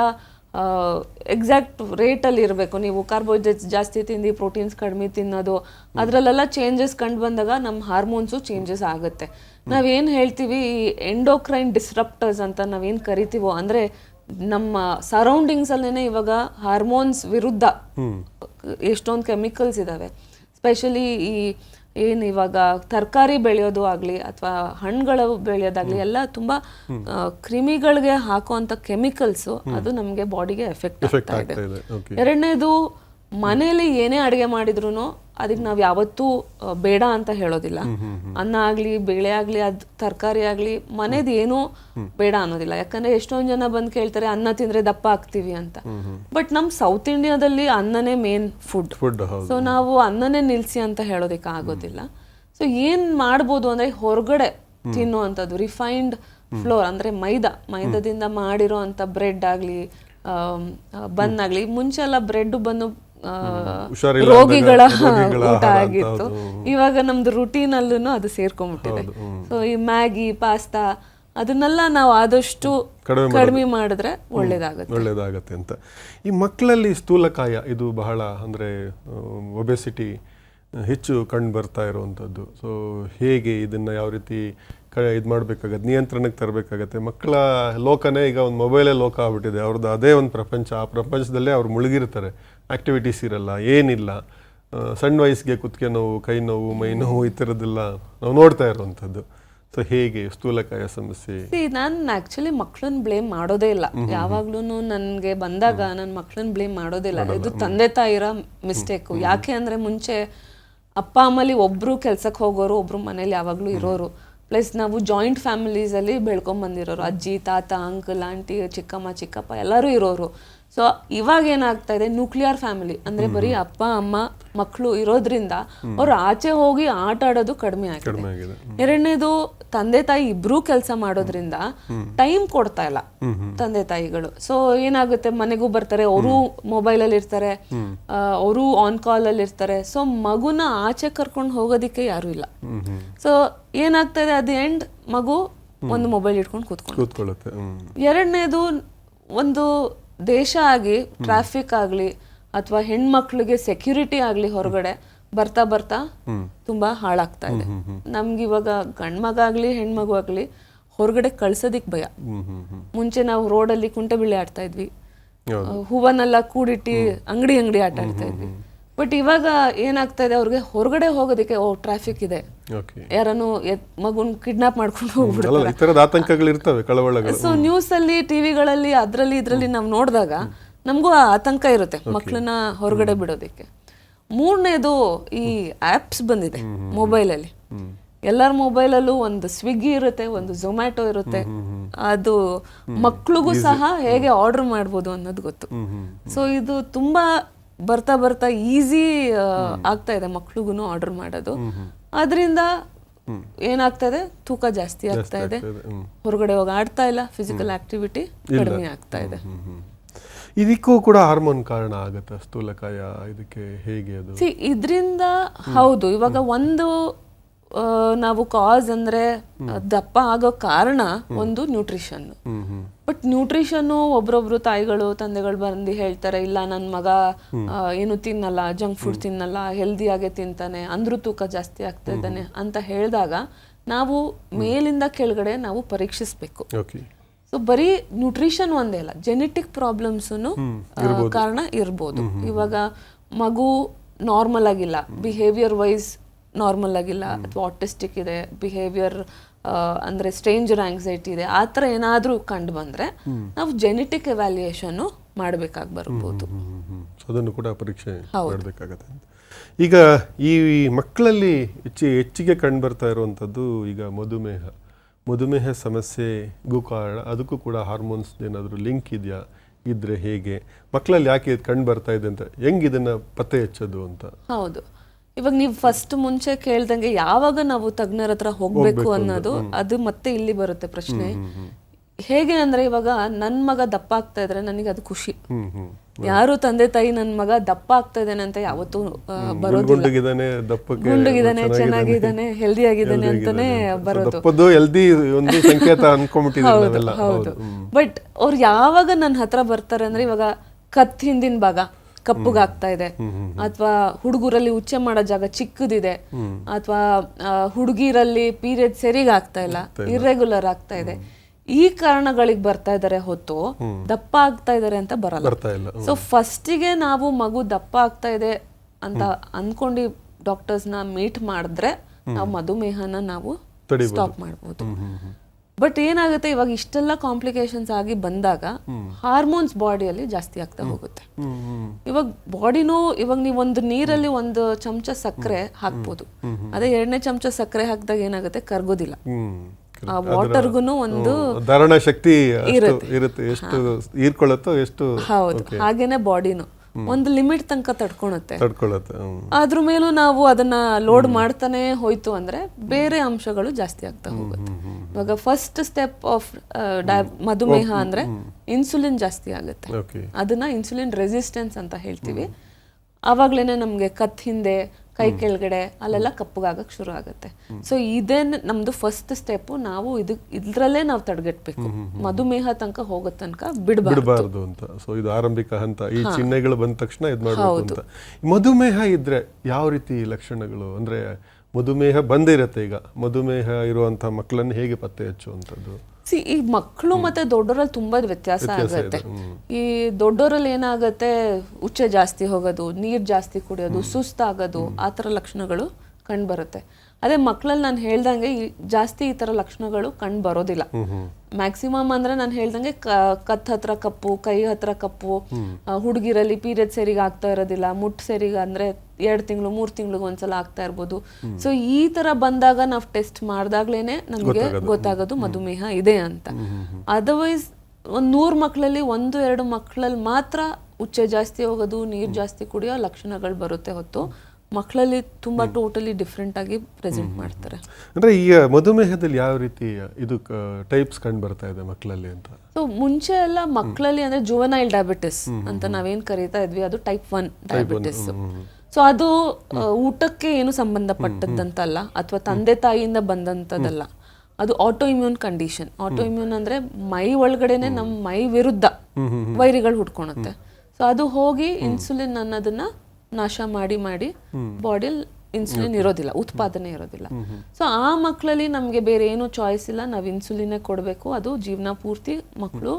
ಎಕ್ಸಾಕ್ಟ್ ರೇಟಲ್ಲಿ ಇರಬೇಕು. ನೀವು ಕಾರ್ಬೋಹೈಡ್ರೇಟ್ಸ್ ಜಾಸ್ತಿ ತಿಂದು ಪ್ರೋಟೀನ್ಸ್ ಕಡಿಮೆ ತಿನ್ನೋದು ಅದರಲ್ಲೆಲ್ಲ ಚೇಂಜಸ್ ಕಂಡು ಬಂದಾಗ ನಮ್ಮ ಹಾರ್ಮೋನ್ಸು ಚೇಂಜಸ್ ಆಗುತ್ತೆ. ನಾವೇನು ಹೇಳ್ತೀವಿ ಎಂಡೋಕ್ರೈನ್ ಡಿಸ್ರಪ್ಟರ್ಸ್ ಅಂತ ನಾವೇನು ಕರಿತೀವೋ ಅಂದರೆ ನಮ್ಮ ಸರೌಂಡಿಂಗ್ಸ್ ಅಲ್ಲೇನೆ ಇವಾಗ ಹಾರ್ಮೋನ್ಸ್ ವಿರುದ್ಧ ಎಷ್ಟೊಂದು ಕೆಮಿಕಲ್ಸ್ ಇದಾವೆ. ಸ್ಪೆಷಲಿ ಈ ಏನು ಇವಾಗ ತರಕಾರಿ ಬೆಳೆಯೋದು ಆಗಲಿ ಅಥವಾ ಹಣ್ಣುಗಳು ಬೆಳೆಯೋದಾಗ್ಲಿ ಎಲ್ಲ ತುಂಬ ಕ್ರಿಮಿಗಳಿಗೆ ಹಾಕುವಂಥ ಕೆಮಿಕಲ್ಸು ಅದು ನಮಗೆ ಬಾಡಿಗೆ ಎಫೆಕ್ಟ್ ಆಗ್ತಾ ಇದೆ. ಎರಡನೇದು ಮನೆಯಲ್ಲಿ ಏನೇ ಅಡುಗೆ ಮಾಡಿದ್ರು ಅದಕ್ಕೆ ನಾವು ಯಾವತ್ತೂ ಬೇಡ ಅಂತ ಹೇಳೋದಿಲ್ಲ. ಅನ್ನ ಆಗಲಿ ಬೇಳೆ ಆಗಲಿ ಅದು ತರಕಾರಿ ಆಗಲಿ ಮನೇದು ಏನೂ ಬೇಡ ಅನ್ನೋದಿಲ್ಲ. ಯಾಕಂದ್ರೆ ಎಷ್ಟೊಂದು ಜನ ಬಂದು ಕೇಳ್ತಾರೆ ಅನ್ನ ತಿಂದ್ರೆ ದಪ್ಪ ಆಗ್ತೀವಿ ಅಂತ. ಬಟ್ ನಮ್ಮ ಸೌತ್ ಇಂಡಿಯಾದಲ್ಲಿ ಅನ್ನನೇ ಮೇನ್ ಫುಡ್ ಫುಡ್ ಸೊ ನಾವು ಅನ್ನನೇ ನಿಲ್ಲಿಸಿ ಅಂತ ಹೇಳೋದಕ್ಕೆ ಆಗೋದಿಲ್ಲ. ಸೊ ಏನ್ ಮಾಡ್ಬೋದು ಅಂದ್ರೆ ಹೊರಗಡೆ ತಿನ್ನುವಂಥದ್ದು ರಿಫೈನ್ಡ್ ಫ್ಲೋರ್ ಅಂದ್ರೆ ಮೈದಾ. ಮೈದಾದಿಂದ ಮಾಡಿರೋ ಅಂತ ಬ್ರೆಡ್ ಆಗ್ಲಿ ಬನ್ ಆಗ್ಲಿ ಮುಂಚೆ ಎಲ್ಲ ಬ್ರೆಡ್ ಬನ್ನು ಹುಷಾರಿಲ್ಲ ರೋಗಿಗಳ ಊಟ ಆಗಿತ್ತು. ಇವಾಗ ನಮ್ದು ರುಟೀನ್ ಅಲ್ಲೂ ಅದು ಸೇರ್ಕೊಂಡ್ಬಿಟ್ಟಿದೆ ಸೊ ಈ ಮ್ಯಾಗಿ ಪಾಸ್ತಾ ಅದನ್ನೆಲ್ಲ ನಾವು ಆದಷ್ಟು ಕಡಿಮೆ ಕಡಿಮೆ ಮಾಡಿದ್ರೆ ಒಳ್ಳೇದಾಗುತ್ತೆ. ಒಳ್ಳೇದಾಗತ್ತೆ ಅಂತ. ಈ ಮಕ್ಕಳಲ್ಲಿ ಸ್ಥೂಲಕಾಯ ಇದು ಬಹಳ ಅಂದ್ರೆ ಒಬೆಸಿಟಿ ಹೆಚ್ಚು ಕಂಡು ಬರ್ತಾ ಇರುವಂಥದ್ದು. ಸೊ ಹೇಗೆ ಇದನ್ನ ಯಾವ ರೀತಿ ಕ ಇದು ಮಾಡಬೇಕಾಗತ್ತೆ ನಿಯಂತ್ರಣಕ್ಕೆ ತರಬೇಕಾಗತ್ತೆ? ಮಕ್ಕಳ ಲೋಕನೇ ಈಗ ಒಂದು ಮೊಬೈಲೇ ಲೋಕ ಆಗ್ಬಿಟ್ಟಿದೆ. ಅವ್ರದ್ದು ಅದೇ ಒಂದು ಪ್ರಪಂಚ. ಆ ಪ್ರಪಂಚದಲ್ಲೇ ಅವ್ರು ಮುಳುಗಿರ್ತಾರೆ. ಆ್ಯಕ್ಟಿವಿಟೀಸ್ ಇರಲ್ಲ ಏನಿಲ್ಲ. ಸಣ್ಣ ವಯಸ್ಸಿಗೆ ಕುತ್ತಿಗೆ ನೋವು ಕೈ ನೋವು ಮೈ ನೋವು ಈ ಥರದ್ದೆಲ್ಲ ನಾವು ನೋಡ್ತಾ ಇರುವಂಥದ್ದು. ಸೊ ಹೇಗೆ ಸ್ಥೂಲಕಾಯ ಸಮಸ್ಯೆ? ನಾನು ಆಕ್ಚುಲಿ ಮಕ್ಳನ್ನ ಬ್ಲೇಮ್ ಮಾಡೋದೇ ಇಲ್ಲ. ಯಾವಾಗ್ಲೂ ನನ್ಗೆ ಬಂದಾಗ ನನ್ನ ಮಕ್ಳನ್ನ ಬ್ಲೇಮ್ ಮಾಡೋದಿಲ್ಲ ಇದು ತಂದೆ ತಾಯಿರ ಮಿಸ್ಟೇಕು ಯಾಕೆ ಅಂದ್ರೆ ಮುಂಚೆ ಅಪ್ಪ ಅಮ್ಮಲ್ಲಿ ಒಬ್ರು ಕೆಲ್ಸಕ್ಕೆ ಹೋಗೋರು ಒಬ್ರು ಮನೇಲಿ ಯಾವಾಗ್ಲೂ ಇರೋರು. ಪ್ಲಸ್ ನಾವು ಜಾಯಿಂಟ್ ಫ್ಯಾಮಿಲೀಸಲ್ಲಿ ಬೆಳ್ಕೊಂಡ್ ಬಂದಿರೋರು ಅಜ್ಜಿ ತಾತ ಅಂಕಲ್ ಆಂಟಿ ಚಿಕ್ಕಮ್ಮ ಚಿಕ್ಕಪ್ಪ ಎಲ್ಲರೂ ಇರೋರು. ಸೊ ಇವಾಗ ಏನಾಗ್ತಾ ಇದೆ? ನ್ಯೂಕ್ಲಿಯರ್ ಫ್ಯಾಮಿಲಿ ಅಂದ್ರೆ ಬರೀ ಅಪ್ಪ ಅಮ್ಮ ಮಕ್ಕಳು ಇರೋದ್ರಿಂದ ಅವ್ರು ಆಚೆ ಹೋಗಿ ಆಟ ಆಡೋದು ಕಡಿಮೆ ಆಗಿದೆ. ಎರಡನೇದು ತಂದೆ ತಾಯಿ ಇಬ್ರು ಕೆಲಸ ಮಾಡೋದ್ರಿಂದ ಟೈಮ್ ಕೊಡ್ತಾ ಇಲ್ಲ ತಂದೆ ತಾಯಿಗಳು. ಸೊ ಏನಾಗುತ್ತೆ? ಮನೆಗೂ ಬರ್ತಾರೆ ಅವರು ಮೊಬೈಲ್ ಅಲ್ಲಿ ಇರ್ತಾರೆ ಅವರು ಆನ್ ಕಾಲ್ ಅಲ್ಲಿ ಇರ್ತಾರೆ. ಸೊ ಮಗುನ ಆಚೆ ಕರ್ಕೊಂಡು ಹೋಗೋದಿಕ್ಕೆ ಯಾರು ಇಲ್ಲ. ಸೊ ಏನಾಗ್ತಾ ಇದೆ ಅದ್ ಎಂಡ್ ಮಗು ಒಂದು ಮೊಬೈಲ್ ಇಟ್ಕೊಂಡು ಕೂತ್ಕೊಂಡು ಕೂತ್ಕೊಳ್ಳುತ್ತೆ. ಎರಡನೇದು ಒಂದು ದೇಶ ಆಗಿ ಟ್ರಾಫಿಕ್ ಆಗಲಿ ಅಥವಾ ಹೆಣ್ಮಕ್ಳಿಗೆ ಸೆಕ್ಯೂರಿಟಿ ಆಗಲಿ ಹೊರಗಡೆ ಬರ್ತಾ ಬರ್ತಾ ತುಂಬಾ ಹಾಳಾಗ್ತಾ ಇದೆ. ನಮ್ಗೆ ಇವಾಗ ಗಂಡ್ಮಗ ಆಗ್ಲಿ ಹೆಣ್ಮಗು ಆಗ್ಲಿ ಹೊರಗಡೆ ಕಳ್ಸೋದಿಕ್ ಭಯ. ಮುಂಚೆ ನಾವು ರೋಡಲ್ಲಿ ಕುಂಟೆಬಿಲ್ಲೆ ಆಡ್ತಾ ಇದ್ವಿ. ಹೂವನ್ನೆಲ್ಲ ಕೂಡಿಟ್ಟು ಅಂಗಡಿ ಅಂಗಡಿ ಆಟ ಆಡ್ತಾ ಇದ್ವಿ. ಬಟ್ ಇವಾಗ ಏನಾಗ್ತಾ ಇದೆ ಅವ್ರಿಗೆ ಹೊರಗಡೆ ಹೋಗೋದಕ್ಕೆ ಓ ಟ್ರಾಫಿಕ್ ಇದೆ. ಯಾರನ್ನು ಮಗುನ್ ಕಿಡ್ನಾಪ್ ಮಾಡ್ಕೊಂಡು ಹೋಗ್ಬಿಡ್ತಾರೆ. ಆತಂಕಗಳು ಇರ್ತವೆ ಕಳವಳಗಳು. ಸೊ ನ್ಯೂಸ್ ಅಲ್ಲಿ ಟಿವಿಗಳಲ್ಲಿ ಅದರಲ್ಲಿ ಇದರಲ್ಲಿ ನಾವು ನೋಡಿದಾಗ ನಮಗೂ ಆತಂಕ ಇರುತ್ತೆ ಮಕ್ಕಳನ್ನ ಹೊರಗಡೆ ಬಿಡೋದಕ್ಕೆ. ಮೂರನೇದು ಈ ಆಪ್ಸ್ ಬಂದಿದೆ ಮೊಬೈಲಲ್ಲಿ ಎಲ್ಲರ ಮೊಬೈಲಲ್ಲೂ ಒಂದು ಸ್ವಿಗ್ಗಿ ಇರುತ್ತೆ ಒಂದು ಝೊಮ್ಯಾಟೊ ಇರುತ್ತೆ. ಅದು ಮಕ್ಳಿಗೂ ಸಹ ಹೇಗೆ ಆರ್ಡರ್ ಮಾಡ್ಬೋದು ಅನ್ನೋದು ಗೊತ್ತು. ಸೊ ಇದು ತುಂಬಾ ಬರ್ತಾ ಬರ್ತಾ ಈಸಿ ಆಗ್ತಾ ಇದೆ. ಮಕ್ಳಿಗೂ ಆರ್ಡರ್ ಮಾಡೋದು. ಅದರಿಂದ ಏನಾಗ್ತಾ ಇದೆ? ತೂಕ ಜಾಸ್ತಿ ಆಗ್ತಾ ಇದೆ. ಹೊರಗಡೆ ಹೋಗಿ ಆಡ್ತಾ ಇಲ್ಲ. ಫಿಸಿಕಲ್ ಆಕ್ಟಿವಿಟಿ ಕಡಿಮೆ ಆಗ್ತಾ ಇದೆ. ಇದಕ್ಕೂ ಕೂಡ ಹಾರ್ಮೋನ್ ಕಾರಣ ಆಗುತ್ತೆ ಸ್ಥೂಲಕಾಯ ಇದಕ್ಕೆ ಹೇಗೆ ಅದು? ಸಿ ಇದರಿಂದ ಹೌದು. ಇವಾಗ ಒಂದು ನಾವು ಕಾಸ್ ಅಂದ್ರೆ ದಪ್ಪ ಆಗೋ ಕಾರಣ ಒಂದು ನ್ಯೂಟ್ರಿಷನ್ ಬಟ್ ನ್ಯೂಟ್ರಿಷನ್ ಒಬ್ರೊಬ್ರು ತಾಯಿಗಳು ತಂದೆಗಳು ಬಂದು ಹೇಳ್ತಾರೆ ಇಲ್ಲ ನನ್ನ ಮಗ ಏನು ತಿನ್ನಲ್ಲ ಜಂಕ್ ಫುಡ್ ತಿನ್ನಲ್ಲ ಹೆಲ್ದಿಯಾಗೆ ತಿಂತಾನೆ ಅಂದ್ರೂ ತೂಕ ಜಾಸ್ತಿ ಆಗ್ತಾ ಇದ್ದಾನೆ ಅಂತ ಹೇಳಿದಾಗ ನಾವು ಮೇಲಿಂದ ಕೆಳಗಡೆ ನಾವು ಪರೀಕ್ಷಿಸ್ಬೇಕು. ಸೊ ಬರೀ ನ್ಯೂಟ್ರಿಷನ್ ಒಂದೇ ಅಲ್ಲ ಜೆನೆಟಿಕ್ ಪ್ರಾಬ್ಲಮ್ಸ್ ಕಾರಣ ಇರ್ಬೋದು. ಇವಾಗ ಮಗು ನಾರ್ಮಲ್ ಆಗಿಲ್ಲ ಬಿಹೇವಿಯರ್ ವೈಸ್ ನಾರ್ಮಲ್ ಆಗಿಲ್ಲ ಅಥವಾ ಆಟಿಸ್ಟಿಕ್ ಇದೆ ಬಿಹೇವಿಯರ್ ಅಂದರೆ ಸ್ಟ್ರೇಂಜರ್ ಆಂಗ್ಸೈಟಿ ಇದೆ ಆ ಥರ ಏನಾದರೂ ಕಂಡು ಬಂದರೆ ನಾವು ಜೆನೆಟಿಕ್ ಎವ್ಯಾಲ್ಯೂಯೇಷನ್ನು ಮಾಡಬೇಕಾಗಿ ಬರ್ಬೋದು. ಅದನ್ನು ಕೂಡ ಪರೀಕ್ಷೆ ಮಾಡಬೇಕಾಗತ್ತೆ ಈಗ ಈ ಮಕ್ಕಳಲ್ಲಿ ಹೆಚ್ಚು ಹೆಚ್ಚಿಗೆ ಕಂಡು ಬರ್ತಾ ಇರುವಂಥದ್ದು ಈಗ ಮಧುಮೇಹ. ಮಧುಮೇಹ ಸಮಸ್ಯೆ ಕಾರಣ ಅದಕ್ಕೂ ಕೂಡ ಹಾರ್ಮೋನ್ಸ್ ಏನಾದರೂ ಲಿಂಕ್ ಇದೆಯಾ? ಇದ್ರೆ ಹೇಗೆ? ಮಕ್ಕಳಲ್ಲಿ ಯಾಕೆ ಇದು ಕಂಡು ಬರ್ತಾ ಇದೆ ಅಂತ? ಹೆಂಗ್ ಇದನ್ನು ಪತ್ತೆ ಹಚ್ಚೋದು ಅಂತ? ಹೌದು. ಇವಾಗ ನೀವು ಫಸ್ಟ್ ಮುಂಚೆ ಕೇಳ್ದಂಗೆ ಯಾವಾಗ ನಾವು ತಜ್ಞರ ಹತ್ರ ಹೋಗ್ಬೇಕು ಅನ್ನೋದು ಅದು ಮತ್ತೆ ಇಲ್ಲಿ ಬರುತ್ತೆ ಪ್ರಶ್ನೆ. ಹೇಗೆ ಅಂದ್ರೆ ಇವಾಗ ನನ್ ಮಗ ದಪ್ಪ ಆಗ್ತಾ ಇದ್ರೆ ನನಗೆ ಅದು ಖುಷಿ. ಯಾರು ತಂದೆ ತಾಯಿ ನನ್ ಮಗ ದಪ್ಪ ಆಗ್ತಾ ಇದ್ದಾನೆ ಅಂತ ಯಾವತ್ತೂ ಬರೋದು ಬರೋದಿಲ್ಲ. ಗುಂಡುಗಿದ್ದಾನೆ ದಪ್ಪಕ್ಕೆ ಗುಂಡುಗಿದ್ದಾನೆ ಚೆನ್ನಾಗಿದ್ದಾನೆ. ಹೆಲ್ದಿ ಆಗಿದ್ದಾನೆ ಅಂತಾನೆ ಬರೋದು. ಹೌದು ಬಟ್ ಅವ್ರು ಯಾವಾಗ ನನ್ನ ಹತ್ರ ಬರ್ತಾರೆ ಅಂದ್ರೆ ಇವಾಗ ಕತ್ ಹಿಂದಿನ ಭಾಗ. ಕಪ್ಪುಗಾಗ್ತಾ ಇದೆ ಅಥವಾ ಹುಡುಗರಲ್ಲಿ ಉಚ್ಚೆ ಮಾಡೋ ಜಾಗ ಚಿಕ್ಕದಿದೆ. ಅಥವಾ ಹುಡುಗಿರಲ್ಲಿ ಪೀರಿಯಡ್ ಸರಿಗ್ ಆಗ್ತಾ ಇಲ್ಲ ಇರ್ರೆಗ್ಯುಲರ್ ಆಗ್ತಾ ಇದೆ ಈ ಕಾರಣಗಳಿಗೆ ಬರ್ತಾ ಇದ್ದಾರೆ ಹೊತ್ತು ದಪ್ಪ ಆಗ್ತಾ ಇದಾರೆ ಅಂತ ಬರಲ್ಲ. ಸೊ ಫಸ್ಟಿಗೆ ನಾವು ಮಗು ದಪ್ಪ ಆಗ್ತಾ ಇದೆ ಅಂತ ಅನ್ಕೊಂಡು ಡಾಕ್ಟರ್ಸ್ನ ಮೀಟ್ ಮಾಡಿದ್ರೆ ನಾವು ಮಧುಮೇಹನ ನಾವು ಸ್ಟಾಪ್ ಮಾಡ್ಬೋದು. ಬಟ್ ಏನಾಗುತ್ತೆ ಇವಾಗ ಇಷ್ಟೆಲ್ಲ ಕಾಂಪ್ಲಿಕೇಶನ್ಸ್ ಆಗಿ ಬಂದಾಗ ಹಾರ್ಮೋನ್ಸ್ ಬಾಡಿಯಲ್ಲಿ ಜಾಸ್ತಿ ಆಗ್ತಾ ಹೋಗುತ್ತೆ. ಇವಾಗ ಬಾಡಿನೂ ಇವಾಗ ನೀವು ಒಂದು ನೀರಲ್ಲಿ ಒಂದು ಚಮಚ ಸಕ್ಕರೆ ಹಾಕ್ಬೋದು. ಅದೇ ಎರಡನೇ ಚಮಚ ಸಕ್ಕರೆ ಹಾಕಿದಾಗ ಏನಾಗುತ್ತೆ ಕರ್ಗೋದಿಲ್ಲ. ಆ ವಾಟರ್ಗುನು ಒಂದು ಧಾರಣ ಶಕ್ತಿ ಇರುತ್ತೆ. ಎಷ್ಟು ಹೀರ್ಕೊಳ್ಳುತ್ತೋ ಎಷ್ಟು ಹೌದು. ಹಾಗೇನೆ ಬಾಡಿನು ಒಂದು ಲಿಮಿಟ್ ತನಕ ತಡ್ಕೊಳುತ್ತೆ. ತಡ್ಕೊಳ್ಳುತ್ತೆ. ಅದ್ರ ಮೇಲೂ ನಾವು ಅದನ್ನ ಲೋಡ್ ಮಾಡ್ತಾನೆ ಹೋಯ್ತು ಅಂದ್ರೆ ಬೇರೆ ಅಂಶಗಳು ಜಾಸ್ತಿ ಆಗ್ತಾ ಹೋಗುತ್ತೆ. ಇವಾಗ ಫಸ್ಟ್ ಸ್ಟೆಪ್ ಆಫ್ ಮಧುಮೇಹ ಅಂದ್ರೆ ಇನ್ಸುಲಿನ್ ಜಾಸ್ತಿ ಆಗುತ್ತೆ. ಅದನ್ನ ಇನ್ಸುಲಿನ್ ರೆಸಿಸ್ಟೆನ್ಸ್ ಅಂತ ಹೇಳ್ತೀವಿ. ಆವಾಗ್ಲೇನೆ ನಮ್ಗೆ ಕತ್ ಹಿಂದೆ ಕೈ ಕೆಳಗಡೆ ಅಲ್ಲೆಲ್ಲ ಕಪ್ಪಗಾಗಕ್ ಶುರು ಆಗುತ್ತೆ. ಸೊ ಇದೇ ನಮ್ದು ಫಸ್ಟ್ ಸ್ಟೆಪ್ ನಾವು ಇದು ಇದ್ರಲ್ಲೇ ನಾವು ತಡೆಗಟ್ಟಬೇಕು ಮಧುಮೇಹ ತನಕ ಹೋಗೋ ತನಕ ಬಿಡಬಾರ್ದು. ಬಿಡಬಾರ್ದು ಅಂತ. ಸೊ ಇದು ಆರಂಭಿಕ ಹಂತ. ಈ ಚಿಹ್ನೆಗಳು ಬಂದ ತಕ್ಷಣ ಇದು ಮಾಡಬೇಕು ಅಂತ. ಮಧುಮೇಹ ಇದ್ರೆ ಯಾವ ರೀತಿ ಲಕ್ಷಣಗಳು? ಅಂದ್ರೆ ಮಧುಮೇಹ ಬಂದಿರತ್ತೆ ಈಗ. ಮಧುಮೇಹ ಇರುವಂತಹ ಮಕ್ಕಳನ್ನು ಹೇಗೆ ಪತ್ತೆ ಹಚ್ಚುವಂಥದ್ದು? ಸಿ ಈ ಮಕ್ಕಳು ಮತ್ತೆ ದೊಡ್ಡೋರಲ್ಲಿ ತುಂಬಾ ವ್ಯತ್ಯಾಸ ಆಗುತ್ತೆ. ಈ ದೊಡ್ಡೋರಲ್ಲಿ ಏನಾಗುತ್ತೆ ಉಚ್ಚೆ ಜಾಸ್ತಿ ಹೋಗೋದು ನೀರ್ ಜಾಸ್ತಿ ಕುಡಿಯೋದು ಸುಸ್ತಾಗೋದು ಆ ಥರ ಲಕ್ಷಣಗಳು ಕಂಡು ಅದೇ ಮಕ್ಕಳಲ್ಲಿ ನಾನು ಹೇಳ್ದಂಗೆ ಜಾಸ್ತಿ ಈ ಥರ ಲಕ್ಷಣಗಳು ಕಂಡು ಬರೋದಿಲ್ಲ. ಮ್ಯಾಕ್ಸಿಮಮ್ ಅಂದ್ರೆ ನಾನು ಹೇಳ್ದಂಗೆ ಕ- ಕತ್ ಹತ್ರ ಕಪ್ಪು ಕೈ ಹತ್ರ ಕಪ್ಪು ಹುಡುಗಿರಲ್ಲಿ ಪೀರಿಯಡ್ ಸರಿಗೆ ಆಗ್ತಾ ಇರೋದಿಲ್ಲ. ಮುಟ್ ಸರಿಗೆ ಅಂದ್ರೆ ಎರಡು ತಿಂಗಳು ಮೂರು ತಿಂಗಳಿಗೆ ಒಂದ್ಸಲ ಆಗ್ತಾ ಇರ್ಬೋದು. ಸೊ ಈ ತರ ಬಂದಾಗ ನಾವು ಟೆಸ್ಟ್ ಮಾಡಿದಾಗ್ಲೇನೆ ನಮಗೆ ಗೊತ್ತಾಗೋದು. ಮಧುಮೇಹ ಇದೆ ಅಂತ. ಅದರ್ವೈಸ್ ಒಂದ್ ನೂರ್ ಮಕ್ಕಳಲ್ಲಿ ಒಂದು ಎರಡು ಮಕ್ಕಳಲ್ಲಿ ಮಾತ್ರ ಉಚ್ಚೆ ಜಾಸ್ತಿ ಹೋಗೋದು ನೀರು ಜಾಸ್ತಿ ಕುಡಿಯೋ ಲಕ್ಷಣಗಳು ಬರುತ್ತೆ ಹೊತ್ತು. ಮಕ್ಕಳಲ್ಲಿ ತುಂಬಾ ಟೋಟಲಿ ಡಿಫ್ರೆಂಟ್ ಆಗಿ ಪ್ರೆಸೆಂಟ್ ಮಾಡ್ತಾರೆ. ಅಂದ್ರೆ ಈ ಮಧುಮೇಹದಲ್ಲಿ ಯಾವ ರೀತಿ ಇದು ಟೈಪ್ಸ್ ಕಂಡು ಬರ್ತಾ ಇದೆ ಮಕ್ಕಳಲ್ಲಿ ಅಂತ? ಸೊ ಮುಂಚೆ ಎಲ್ಲ ಮಕ್ಕಳಲ್ಲಿ ಅಂದ್ರೆ ಜುವನೈಲ್ ಡಯಾಬಿಟಿಸ್ ಅಂತ ನಾವೇನ್ ಕರೀತಾ ಇದ್ವಿ ಅದು ಟೈಪ್ ಒನ್ ಡಯಾಬಿಟಿಸ್ ಸೊ ಅದು ಊಟಕ್ಕೆ ಏನು ಸಂಬಂಧಪಟ್ಟದ್ದಂತಲ್ಲ ಅಥವಾ ತಂದೆ ತಾಯಿಯಿಂದ ಬಂದಂತದಲ್ಲ ಅದು auto immune condition auto immune ಅಂದ್ರೆ ಮೈ ಒಳಗಡೆನೆ ನಮ್ಮ ಮೈ ವಿರುದ್ಧ ವೈರಿಗಳು ಹುಡ್ಕೊಳುತ್ತೆ ಸೊ ಅದು ಹೋಗಿ ಇನ್ಸುಲಿನ್ ಅನ್ನೋದನ್ನ ನಾಶ ಮಾಡಿ ಮಾಡಿ ಬಾಡಿಲಿ ಇನ್ಸುಲಿನ್ ಇರೋದಿಲ್ಲ ಉತ್ಪಾದನೆ ಇರೋದಿಲ್ಲ. ಸೊ ಆ ಮಕ್ಕಳಲ್ಲಿ ನಮಗೆ ಬೇರೆ ಏನು ಚಾಯ್ಸ್ ಇಲ್ಲ. ನಾವು ಇನ್ಸುಲಿನೇ ಕೊಡಬೇಕು. ಅದು ಜೀವನ ಪೂರ್ತಿ ಮಕ್ಕಳು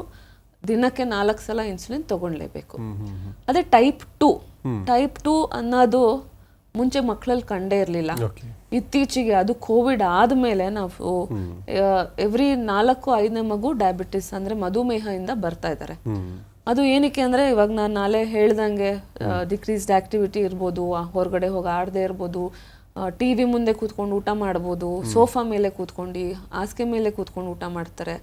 ದಿನಕ್ಕೆ ನಾಲ್ಕು ಸಲ ಇನ್ಸುಲಿನ್ ತಗೊಳ್ಲೇಬೇಕು ಅದೇ ಟೈಪ್ ಟು ಟೈಪ್ ಟು ಅನ್ನೋದು ಮುಂಚೆ ಮಕ್ಕಳಲ್ಲಿ ಕಂಡೇ ಇರಲಿಲ್ಲ. ಇತ್ತೀಚೆಗೆ ಅದು ಕೋವಿಡ್ ಆದ್ಮೇಲೆ ನಾವು ಎವ್ರಿ ನಾಲ್ಕು ಐದನೇ ಮಗು ಡಯಾಬಿಟಿಸ್ ಅಂದ್ರೆ ಮಧುಮೇಹದಿಂದ ಬರ್ತಾ ಇದ್ದಾರೆ. ಅದು ಏನಕ್ಕೆ ಅಂದರೆ ಇವಾಗ ನಾನು ನಾಳೆ ಹೇಳ್ದಂಗೆ ಡಿಕ್ರೀಸ್ಡ್ ಆ್ಯಕ್ಟಿವಿಟಿ ಇರ್ಬೋದು ಹೊರಗಡೆ ಹೋಗಿ ಆಡದೆ ಇರ್ಬೋದು ಟಿ ವಿ ಮುಂದೆ ಕೂತ್ಕೊಂಡು ಊಟ ಮಾಡ್ಬೋದು ಸೋಫಾ ಮೇಲೆ ಕೂತ್ಕೊಂಡು ಹಾಸಿಗೆ ಮೇಲೆ ಕೂತ್ಕೊಂಡು ಊಟ ಮಾಡ್ತಾರೆ.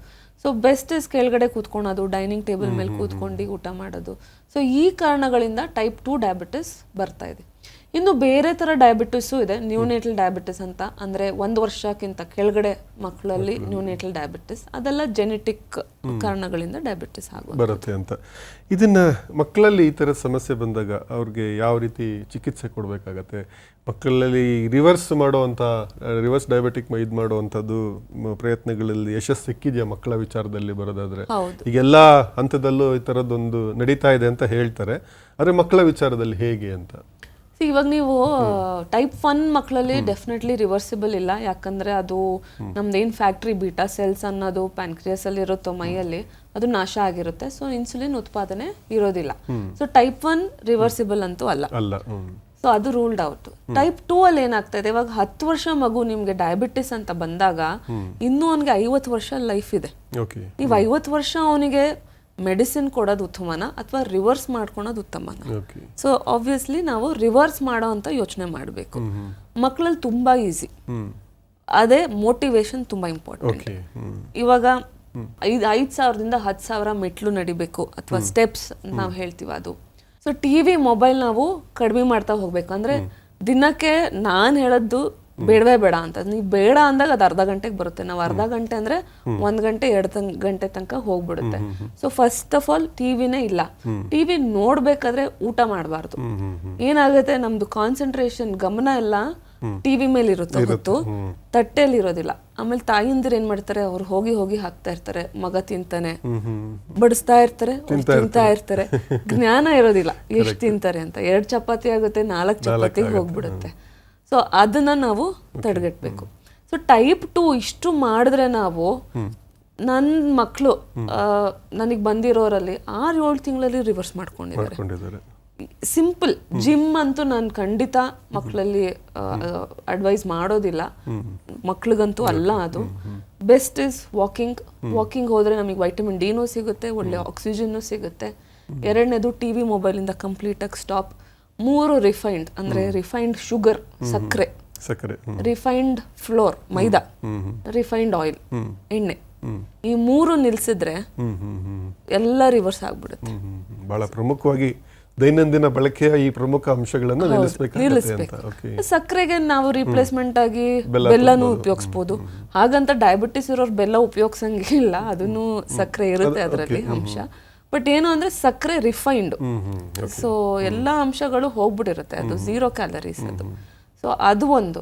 ಸೊ ಬೆಸ್ಟ್ ಇಸ್ ಕೆಳಗಡೆ ಕೂತ್ಕೊಳೋದು ಡೈನಿಂಗ್ ಟೇಬಲ್ ಮೇಲೆ ಕೂತ್ಕೊಂಡು ಊಟ ಮಾಡೋದು. ಸೊ ಈ ಕಾರಣಗಳಿಂದ ಟೈಪ್ ಟು ಡಯಾಬಿಟಿಸ್ ಬರ್ತಾ ಇದೆ. ಇನ್ನು ಬೇರೆ ಥರ ಡಯಾಬಿಟಿಸು ಇದೆ ನ್ಯೂನೇಟಲ್ ಡಯಾಬಿಟಿಸ್ ಅಂತ. ಅಂದರೆ ಒಂದು ವರ್ಷಕ್ಕಿಂತ ಕೆಳಗಡೆ ಮಕ್ಕಳಲ್ಲಿ ನ್ಯೂನೇಟಲ್ ಡಯಾಬಿಟಿಸ್ ಅದೆಲ್ಲ ಜೆನೆಟಿಕ್ ಕಾರಣಗಳಿಂದ ಡಯಾಬಿಟಿಸ್ ಆಗ ಬರುತ್ತೆ ಅಂತ. ಇದನ್ನು ಮಕ್ಕಳಲ್ಲಿ ಈ ಥರ ಸಮಸ್ಯೆ ಬಂದಾಗ ಅವ್ರಿಗೆ ಯಾವ ರೀತಿ ಚಿಕಿತ್ಸೆ ಕೊಡಬೇಕಾಗತ್ತೆ? ಮಕ್ಕಳಲ್ಲಿ ರಿವರ್ಸ್ ಮಾಡುವಂಥ ರಿವರ್ಸ್ ಡಯಾಬಿಟಿಕ್ ಇದು ಮಾಡುವಂಥದ್ದು ಪ್ರಯತ್ನಗಳಲ್ಲಿ ಯಶಸ್ಸು ಸಿಕ್ಕಿದೆಯಾ ಮಕ್ಕಳ ವಿಚಾರದಲ್ಲಿ ಬರೋದಾದರೆ? ಈಗೆಲ್ಲ ಈಗ ಹಂತದಲ್ಲೂ ಈ ಥರದ್ದೊಂದು ನಡೀತಾ ಇದೆ ಅಂತ ಹೇಳ್ತಾರೆ. ಆದರೆ ಮಕ್ಕಳ ವಿಚಾರದಲ್ಲಿ ಹೇಗೆ ಅಂತ? ಇವಾಗ ನೀವು ಟೈಪ್ ಒನ್ ಮಕ್ಕಳಲ್ಲಿ ಡೆಫಿನೆಟ್ಲಿ ರಿವರ್ಸಿಬಲ್ ಇಲ್ಲ. ಯಾಕಂದ್ರೆ ಅದು ನಮ್ದೇನ್ ಫ್ಯಾಕ್ಟ್ರಿ ಬೀಟಾ ಸೆಲ್ಸ್ ಅನ್ನೋದು ಪ್ಯಾನ್ಕ್ರಿಯಸ್ ಅಲ್ಲಿ ಇರುತ್ತೋ ಮೈಯಲ್ಲಿ ಅದು ನಾಶ ಆಗಿರುತ್ತೆ. ಸೊ ಇನ್ಸುಲಿನ್ ಉತ್ಪಾದನೆ ಇರೋದಿಲ್ಲ. ಸೊ ಟೈಪ್ ಒನ್ ರಿವರ್ಸಿಬಲ್ ಅಂತೂ ಅಲ್ಲ. ಸೊ ಅದು ರೂಲ್ಡ್ ಔಟ್ ಟೈಪ್ ಟೂ ಅಲ್ಲಿ ಏನಾಗ್ತಾ ಇದೆ? ಇವಾಗ ಹತ್ತು ವರ್ಷ ಮಗು ನಿಮ್ಗೆ ಡಯಾಬಿಟಿಸ್ ಅಂತ ಬಂದಾಗ ಇನ್ನೂ ಅವನಿಗೆ ಐವತ್ತು ವರ್ಷ ಲೈಫ್ ಇದೆ. ನೀವು ಐವತ್ತು ವರ್ಷ ಅವನಿಗೆ ಮೆಡಿಸಿನ್ ಕೊಡೋದು ಉತ್ತಮನ ಅಥವಾ ರಿವರ್ಸ್ ಮಾಡ್ಕೊಳೋದು ಉತ್ತಮನ? ಸೊ ಆಬ್ವಿಯಸ್ಲಿ ನಾವು ರಿವರ್ಸ್ ಮಾಡೋ ಅಂತ ಯೋಚನೆ ಮಾಡಬೇಕು. ಮಕ್ಕಳಲ್ಲಿ ತುಂಬಾ ಈಸಿ ಅದೇ ಮೋಟಿವೇಶನ್ ತುಂಬಾ ಇಂಪಾರ್ಟೆಂಟ್ ಇವಾಗ ಐದು ಐದ್ ಸಾವಿರದಿಂದ ಹತ್ತು ಸಾವಿರ ಮೆಟ್ಲು ನಡಿಬೇಕು ಅಥವಾ ಸ್ಟೆಪ್ಸ್ ನಾವು ಹೇಳ್ತೀವಿ ಅದು. ಸೊ ಟಿವಿ ಮೊಬೈಲ್ ನಾವು ಕಡಿಮೆ ಮಾಡ್ತಾ ಹೋಗ್ಬೇಕು. ಅಂದ್ರೆ ದಿನಕ್ಕೆ ನಾನು ಹೇಳದ್ದು ಬೇಡವೇ ಬೇಡ ಅಂತ. ನೀವು ಬೇಡ ಅಂದಾಗ ಅದು ಅರ್ಧ ಗಂಟೆಗೆ ಬರುತ್ತೆ. ನಾವು ಅರ್ಧ ಗಂಟೆ ಅಂದ್ರೆ ಒಂದ್ ಗಂಟೆ ಎರಡು ಗಂಟೆ ತನಕ ಹೋಗ್ಬಿಡುತ್ತೆ. ಸೊ ಫಸ್ಟ್ ಆಫ್ ಆಲ್ ಟಿವಿನೇ ಇಲ್ಲ. ಟಿವಿ ನೋಡ್ಬೇಕಾದ್ರೆ ಊಟ ಮಾಡಬಾರ್ದು. ಏನಾಗುತ್ತೆ ನಮ್ದು ಕಾನ್ಸಂಟ್ರೇಷನ್ ಗಮನ ಎಲ್ಲ ಟಿವಿ ಮೇಲೆ ಇರುತ್ತೆ ಹೊತ್ತು. ತಟ್ಟೆಯಲ್ಲಿ ಇರೋದಿಲ್ಲ. ಆಮೇಲೆ ತಾಯಿಂದಿರು ಏನ್ ಮಾಡ್ತಾರೆ ಅವ್ರು ಹೋಗಿ ಹೋಗಿ ಹಾಕ್ತಾ ಇರ್ತಾರೆ. ಮಗ ತಿಂತಾನೆ. ಬಡಿಸ್ತಾ ಇರ್ತಾರೆ ತಿಂತಾ ಇರ್ತಾರೆ. ಜ್ಞಾನ ಇರೋದಿಲ್ಲ. ಎಷ್ಟು ತಿಂತಾರೆ ಅಂತ. ಎರಡ್ ಚಪಾತಿ ಆಗುತ್ತೆ ನಾಲ್ಕು ಚಪಾತಿ ಹೋಗ್ಬಿಡುತ್ತೆ. ಸೊ ಅದನ್ನ ನಾವು ತಡೆಗಟ್ಟಬೇಕು ಸೊ ಟೈಪ್ ಟು ಇಷ್ಟು ಮಾಡಿದ್ರೆ ನಾವು ನನ್ನ ಮಕ್ಕಳು ನನಗೆ ಬಂದಿರೋರಲ್ಲಿ ಆರು ಏಳು ತಿಂಗಳಲ್ಲಿ ರಿವರ್ಸ್ ಮಾಡ್ಕೊಂಡಿದ್ದಾರೆ. ಮಾಡ್ಕೊಂಡಿದ್ದಾರೆ. ಸಿಂಪಲ್ ಜಿಮ್ ಅಂತೂ ನಾನು ಖಂಡಿತ ಮಕ್ಕಳಲ್ಲಿ ಅಡ್ವೈಸ್ ಮಾಡೋದಿಲ್ಲ. ಮಕ್ಳಿಗಂತೂ ಅಲ್ಲ ಅದು. ಬೆಸ್ಟ್ ಇಸ್ ವಾಕಿಂಗ್ ವಾಕಿಂಗ್ ಹೋದ್ರೆ ನಮಗೆ ವೈಟಮಿನ್ ಡಿನೂ ಸಿಗುತ್ತೆ ಒಳ್ಳೆ ಆಕ್ಸಿಜನ್ನು ಸಿಗುತ್ತೆ. ಎರಡನೇದು ಟಿ ವಿ ಮೊಬೈಲಿಂದ ಕಂಪ್ಲೀಟಾಗಿ ಸ್ಟಾಪ್ ಮೂರು ರಿಫೈನ್ಡ್ ಅಂದ್ರೆ ರಿಫೈನ್ಡ್ ಶುಗರ್ ಸಕ್ಕರೆ. ಸಕ್ಕರೆ. Refined flour maida. Refined oil ಎಣ್ಣೆ. ಈ ಮೂರು ನಿಲ್ಸಿದ್ರೆ ಎಲ್ಲ ರಿವರ್ಸ್ ಆಗ್ಬಿಡುತ್ತೆ. ಬಹಳ ಪ್ರಮುಖವಾಗಿ ದೈನಂದಿನ ಬಳಕೆಯ ಈ ಪ್ರಮುಖ ಅಂಶಗಳನ್ನು ನಿಲ್ಲಿಸಬೇಕು. ಸಕ್ಕರೆಗೆ ನಾವು ರಿಪ್ಲೇಸ್ಮೆಂಟ್ ಆಗಿ ಬೆಲ್ಲ ಬೆಲ್ಲನೂ ಉಪಯೋಗಿಸ್ಬೋದು. ಹಾಗಂತ ಡಯಾಬಿಟಿಸ್ ಇರೋರು ಬೆಲ್ಲ ಉಪಯೋಗಿಸಂಗಿಲ್ಲ ಅದನ್ನು ಸಕ್ಕರೆ ಇರುತ್ತೆ ಅದರಲ್ಲಿ ಅಂಶ. ಬಟ್ ಏನು ಅಂದ್ರೆ ಸಕ್ಕರೆ ರಿಫೈನ್ಡ್ ಸೊ ಎಲ್ಲ ಅಂಶಗಳು ಹೋಗ್ಬಿಟ್ಟಿರುತ್ತೆ. ಅದು ಝೀರೋ ಕ್ಯಾಲರೀಸ್ ಅದು. ಸೊ ಅದು ಒಂದು.